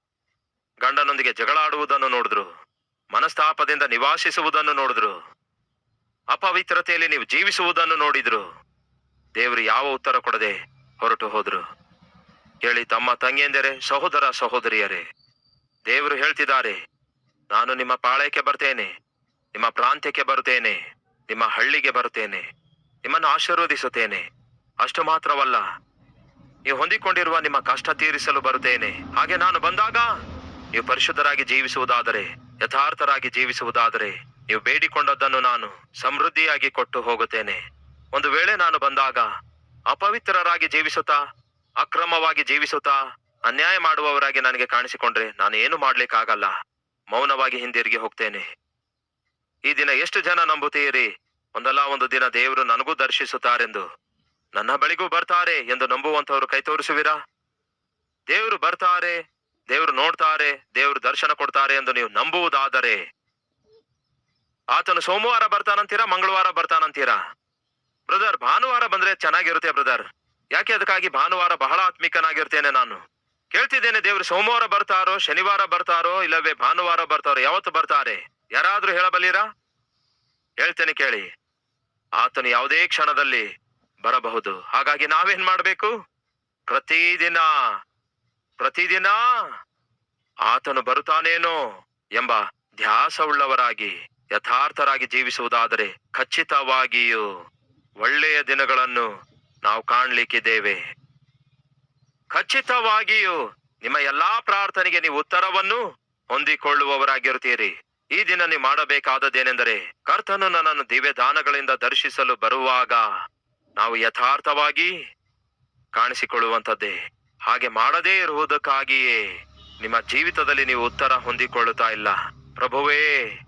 ಗಂಡನೊಂದಿಗೆ ಜಗಳಾಡುವುದನ್ನು ನೋಡಿದ್ರು, ಮನಸ್ತಾಪದಿಂದ ನಿವಾಸಿಸುವುದನ್ನು ನೋಡಿದ್ರು, ಅಪವಿತ್ರತೆಯಲ್ಲಿ ನೀವು ಜೀವಿಸುವುದನ್ನು ನೋಡಿದ್ರು, ದೇವರು ಯಾವ ಉತ್ತರ ಕೊಡದೆ ಹೊರಟು ಹೋದ್ರು. ಹೇಳಿ ತಮ್ಮ ತಂಗಿಯಂದರೆ, ಸಹೋದರ ಸಹೋದರಿಯರೇ, ದೇವರು ಹೇಳ್ತಿದ್ದಾರೆ, ನಾನು ನಿಮ್ಮ ಪಾಳಯಕ್ಕೆ ಬರ್ತೇನೆ, ನಿಮ್ಮ ಪ್ರಾಂತ್ಯಕ್ಕೆ ಬರುತ್ತೇನೆ, ನಿಮ್ಮ ಹಳ್ಳಿಗೆ ಬರುತ್ತೇನೆ, ನಿಮ್ಮನ್ನು ಆಶೀರ್ವದಿಸುತ್ತೇನೆ. ಅಷ್ಟು ಮಾತ್ರವಲ್ಲ ನೀವು ಹೊಂದಿಕೊಂಡಿರುವ ನಿಮ್ಮ ಕಷ್ಟ ತೀರಿಸಲು ಬರುತ್ತೇನೆ. ಹಾಗೆ ನಾನು ಬಂದಾಗ ನೀವು ಪರಿಶುದ್ಧರಾಗಿ ಜೀವಿಸುವುದಾದರೆ, ಯಥಾರ್ಥರಾಗಿ ಜೀವಿಸುವುದಾದರೆ, ನೀವು ಬೇಡಿಕೊಂಡದ್ದನ್ನು ನಾನು ಸಮೃದ್ಧಿಯಾಗಿ ಕೊಟ್ಟು ಹೋಗುತ್ತೇನೆ. ಒಂದು ವೇಳೆ ನಾನು ಬಂದಾಗ ಅಪವಿತ್ರರಾಗಿ ಜೀವಿಸುತ್ತಾ, ಅಕ್ರಮವಾಗಿ ಜೀವಿಸುತ್ತಾ, ಅನ್ಯಾಯ ಮಾಡುವವರಾಗಿ ನನಗೆ ಕಾಣಿಸಿಕೊಂಡ್ರೆ ನಾನು ಏನು ಮಾಡ್ಲಿಕ್ಕಾಗಲ್ಲ. ಮೌನವಾಗಿ ಹಿಂದಿರುಗಿ ಹೋಗ್ತೇನೆ. ಈ ದಿನ ಎಷ್ಟು ಜನ ನಂಬುತ್ತೀರಿ? ಒಂದಲ್ಲ ಒಂದು ದಿನ ದೇವರು ನನಗೂ ದರ್ಶಿಸುತ್ತಾರೆಂದು. ನನ್ನ ಬಳಿಗೂ ಬರ್ತಾರೆ ಎಂದು ನಂಬುವಂತವರು ಕೈ ತೋರಿಸುವಿರಾ? ದೇವರು ಬರ್ತಾರೆ, ದೇವರು ನೋಡ್ತಾರೆ, ದೇವರು ದರ್ಶನ ಕೊಡ್ತಾರೆ ಎಂದು ನೀವು ನಂಬುವುದಾದರೆ ಆತನು ಸೋಮವಾರ ಬರ್ತಾನಂತೀರಾ, ಮಂಗಳವಾರ ಬರ್ತಾನಂತೀರಾ? ಬ್ರದರ್, ಭಾನುವಾರ ಬಂದ್ರೆ ಚೆನ್ನಾಗಿರುತ್ತೆ ಬ್ರದರ್. ಯಾಕೆ ಅದಕ್ಕಾಗಿ ಭಾನುವಾರ ಬಹಳ ಆತ್ಮಿಕನಾಗಿರ್ತೇನೆ ನಾನು? ಕೇಳ್ತಿದ್ದೇನೆ ದೇವರು ಸೋಮವಾರ ಬರ್ತಾರೋ, ಶನಿವಾರ ಬರ್ತಾರೋ, ಇಲ್ಲವೇ ಭಾನುವಾರ ಬರ್ತಾರೋ, ಯಾವತ್ತು ಬರ್ತಾರೆ? ಯಾರಾದ್ರೂ ಹೇಳಬಲ್ಲೀರಾ? ಹೇಳ್ತೇನೆ ಕೇಳಿ. ಆತನು ಯಾವುದೇ ಕ್ಷಣದಲ್ಲಿ ಬರಬಹುದು. ಹಾಗಾಗಿ ನಾವೇನ್ ಮಾಡ್ಬೇಕು? ಪ್ರತಿದಿನ ಪ್ರತಿದಿನ ಆತನು ಬರುತ್ತಾನೇನೋ ಎಂಬ ಧ್ಯಾಸವುಳ್ಳವರಾಗಿ, ಯಥಾರ್ಥರಾಗಿ ಜೀವಿಸುವುದಾದರೆ ಖಚಿತವಾಗಿಯೂ ಒಳ್ಳೆಯ ದಿನಗಳನ್ನು ನಾವು ಕಾಣಲಿಕ್ಕಿದ್ದೇವೆ. ಖಚಿತವಾಗಿಯೂ ನಿಮ್ಮ ಎಲ್ಲಾ ಪ್ರಾರ್ಥನೆಗೆ ನೀವು ಉತ್ತರವನ್ನು ಹೊಂದಿಕೊಳ್ಳುವವರಾಗಿರುತ್ತೀರಿ. ಈ ದಿನ ನೀವು ಮಾಡಬೇಕಾದದ್ದೇನೆಂದರೆ, ಕರ್ತನು ನನ್ನನ್ನು ದಿವ್ಯ ದಾನಗಳಿಂದ ದರ್ಶಿಸಲು ಬರುವಾಗ ನಾವು ಯಥಾರ್ಥವಾಗಿ ಕಾಣಿಸಿಕೊಳ್ಳುವಂಥದ್ದೇ. ಹಾಗೆ ಮಾಡದೇ ಇರುವುದಕ್ಕಾಗಿಯೇ ನಿಮ್ಮ ಜೀವಿತದಲ್ಲಿ ನೀವು ಉತ್ತರ ಹೊಂದಿಕೊಳ್ಳುತ್ತಾ ಇಲ್ಲ. ಪ್ರಭುವೇ,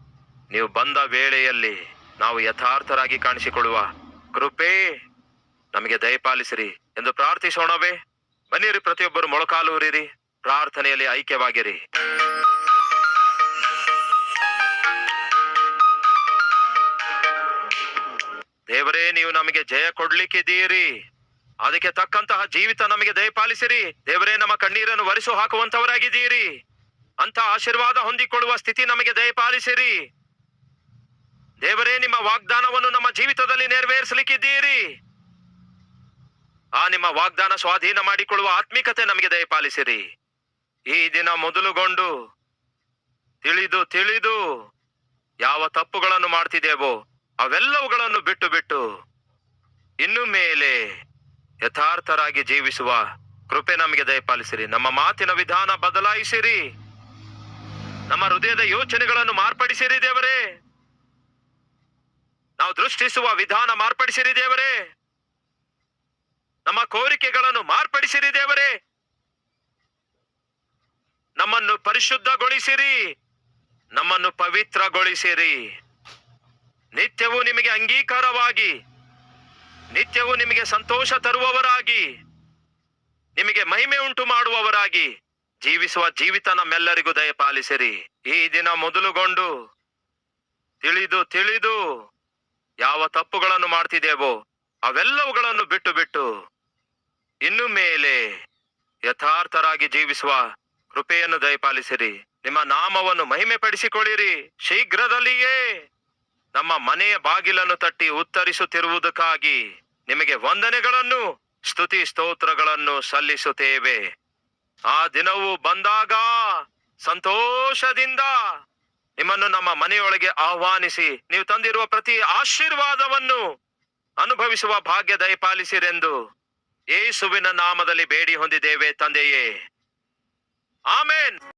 ನೀವು ಬಂದ ವೇಳೆಯಲ್ಲಿ ನಾವು ಯಥಾರ್ಥರಾಗಿ ಕಾಣಿಸಿಕೊಳ್ಳುವ ಕೃಪೆ ನಮಗೆ ದಯಪಾಲಿಸಿರಿ ಎಂದು ಪ್ರಾರ್ಥಿಸೋಣವೇ. ಬನ್ನಿರಿ, ಪ್ರತಿಯೊಬ್ಬರು ಮೊಳಕಾಲು ಊರಿರಿ ಪ್ರಾರ್ಥನೆಯಲ್ಲಿ ಐಕ್ಯವಾಗಿರಿ. ದೇವರೇ, ನೀವು ನಮಗೆ ಜಯ ಕೊಡ್ಲಿಕ್ಕಿದ್ದೀರಿ. ಅದಕ್ಕೆ ತಕ್ಕಂತಹ ಜೀವಿತ ನಮಗೆ ದಯಪಾಲಿಸಿರಿ. ದೇವರೇ, ನಮ್ಮ ಕಣ್ಣೀರನ್ನು ಒರೆಸು ಹಾಕುವಂತವರಾಗಿದ್ದೀರಿ ಅಂತ ಆಶೀರ್ವಾದ ಹೊಂದಿಕೊಳ್ಳುವ ಸ್ಥಿತಿ ನಮಗೆ ದಯಪಾಲಿಸಿರಿ. ದೇವರೇ, ನಿಮ್ಮ ವಾಗ್ದಾನವನ್ನು ನಮ್ಮ ಜೀವಿತದಲ್ಲಿ ನೆರವೇರಿಸಲಿಕ್ಕಿದ್ದೀರಿ. ಆ ನಿಮ್ಮ ವಾಗ್ದಾನ ಸ್ವಾಧೀನ ಮಾಡಿಕೊಳ್ಳುವ ಆತ್ಮಿಕತೆ ನಮಗೆ ದಯಪಾಲಿಸಿರಿ. ಈ ದಿನ ಮೊದಲುಗೊಂಡು ತಿಳಿದು ತಿಳಿದು ಯಾವ ತಪ್ಪುಗಳನ್ನು ಮಾಡ್ತಿದ್ದೇವೋ ಅವೆಲ್ಲವುಗಳನ್ನು ಬಿಟ್ಟು ಬಿಟ್ಟು ಇನ್ನು ಮೇಲೆ ಯಥಾರ್ಥರಾಗಿ ಜೀವಿಸುವ ಕೃಪೆ ನಮಗೆ ದಯಪಾಲಿಸಿರಿ. ನಮ್ಮ ಮಾತಿನ ವಿಧಾನ ಬದಲಾಯಿಸಿರಿ. ನಮ್ಮ ಹೃದಯದ ಯೋಚನೆಗಳನ್ನು ಮಾರ್ಪಡಿಸಿರಿ ದೇವರೇ. ನಾವು ದೃಷ್ಟಿಸುವ ವಿಧಾನ ಮಾರ್ಪಡಿಸಿರಿ ದೇವರೇ. ನಮ್ಮ ಕೋರಿಕೆಗಳನ್ನು ಮಾರ್ಪಡಿಸಿರಿ ದೇವರೇ. ನಮ್ಮನ್ನು ಪರಿಶುದ್ಧಗೊಳಿಸಿರಿ. ನಮ್ಮನ್ನು ಪವಿತ್ರಗೊಳಿಸಿರಿ. ನಿತ್ಯವೂ ನಿಮಗೆ ಅಂಗೀಕಾರವಾಗಿ, ನಿತ್ಯವೂ ನಿಮಗೆ ಸಂತೋಷ ತರುವವರಾಗಿ, ನಿಮಗೆ ಮಹಿಮೆ ಉಂಟು ಮಾಡುವವರಾಗಿ ಜೀವಿಸುವ ಜೀವಿತ ನಮ್ಮೆಲ್ಲರಿಗೂ ದಯಪಾಲಿಸಿರಿ ಈ ದಿನ ಮೊದಲುಗೊಂಡು ತಿಳಿದು ತಿಳಿದು ಯಾವ ತಪ್ಪುಗಳನ್ನು ಮಾಡ್ತಿದ್ದೇವೋ ಅವೆಲ್ಲವುಗಳನ್ನು ಬಿಟ್ಟು ಬಿಟ್ಟು ಇನ್ನು ಮೇಲೆ ಯಥಾರ್ಥರಾಗಿ ಜೀವಿಸುವ ಕೃಪೆಯನ್ನು ದಯಪಾಲಿಸಿರಿ. ನಿಮ್ಮ ನಾಮವನ್ನು ಮಹಿಮೆ ಪಡಿಸಿಕೊಳ್ಳಿರಿ ಶೀಘ್ರದಲ್ಲಿಯೇ ನಮ್ಮ ಮನೆಯ ಬಾಗಿಲನ್ನು ತಟ್ಟಿ ಉತ್ತರಿಸುತ್ತಿರುವುದಕ್ಕಾಗಿ ನಿಮಗೆ ವಂದನೆಗಳನ್ನು, ಸ್ತುತಿ ಸ್ತೋತ್ರಗಳನ್ನು ಸಲ್ಲಿಸುತ್ತೇವೆ. ಆ ದಿನವು ಬಂದಾಗ ಸಂತೋಷದಿಂದ ನಿಮ್ಮನ್ನು ನಮ್ಮ ಮನೆಯೊಳಗೆ ಆಹ್ವಾನಿಸಿ, ನೀವು ತಂದಿರುವ ಪ್ರತಿ ಆಶೀರ್ವಾದವನ್ನು ಅನುಭವಿಸುವ ಭಾಗ್ಯ ದಯಪಾಲಿಸಿರೆಂದು ಯೇಸುವಿನ ನಾಮದಲ್ಲಿ ಬೇಡಿ ಹೊಂದಿದ್ದೇವೆ ತಂದೆಯೇ. ಆಮೇನ್.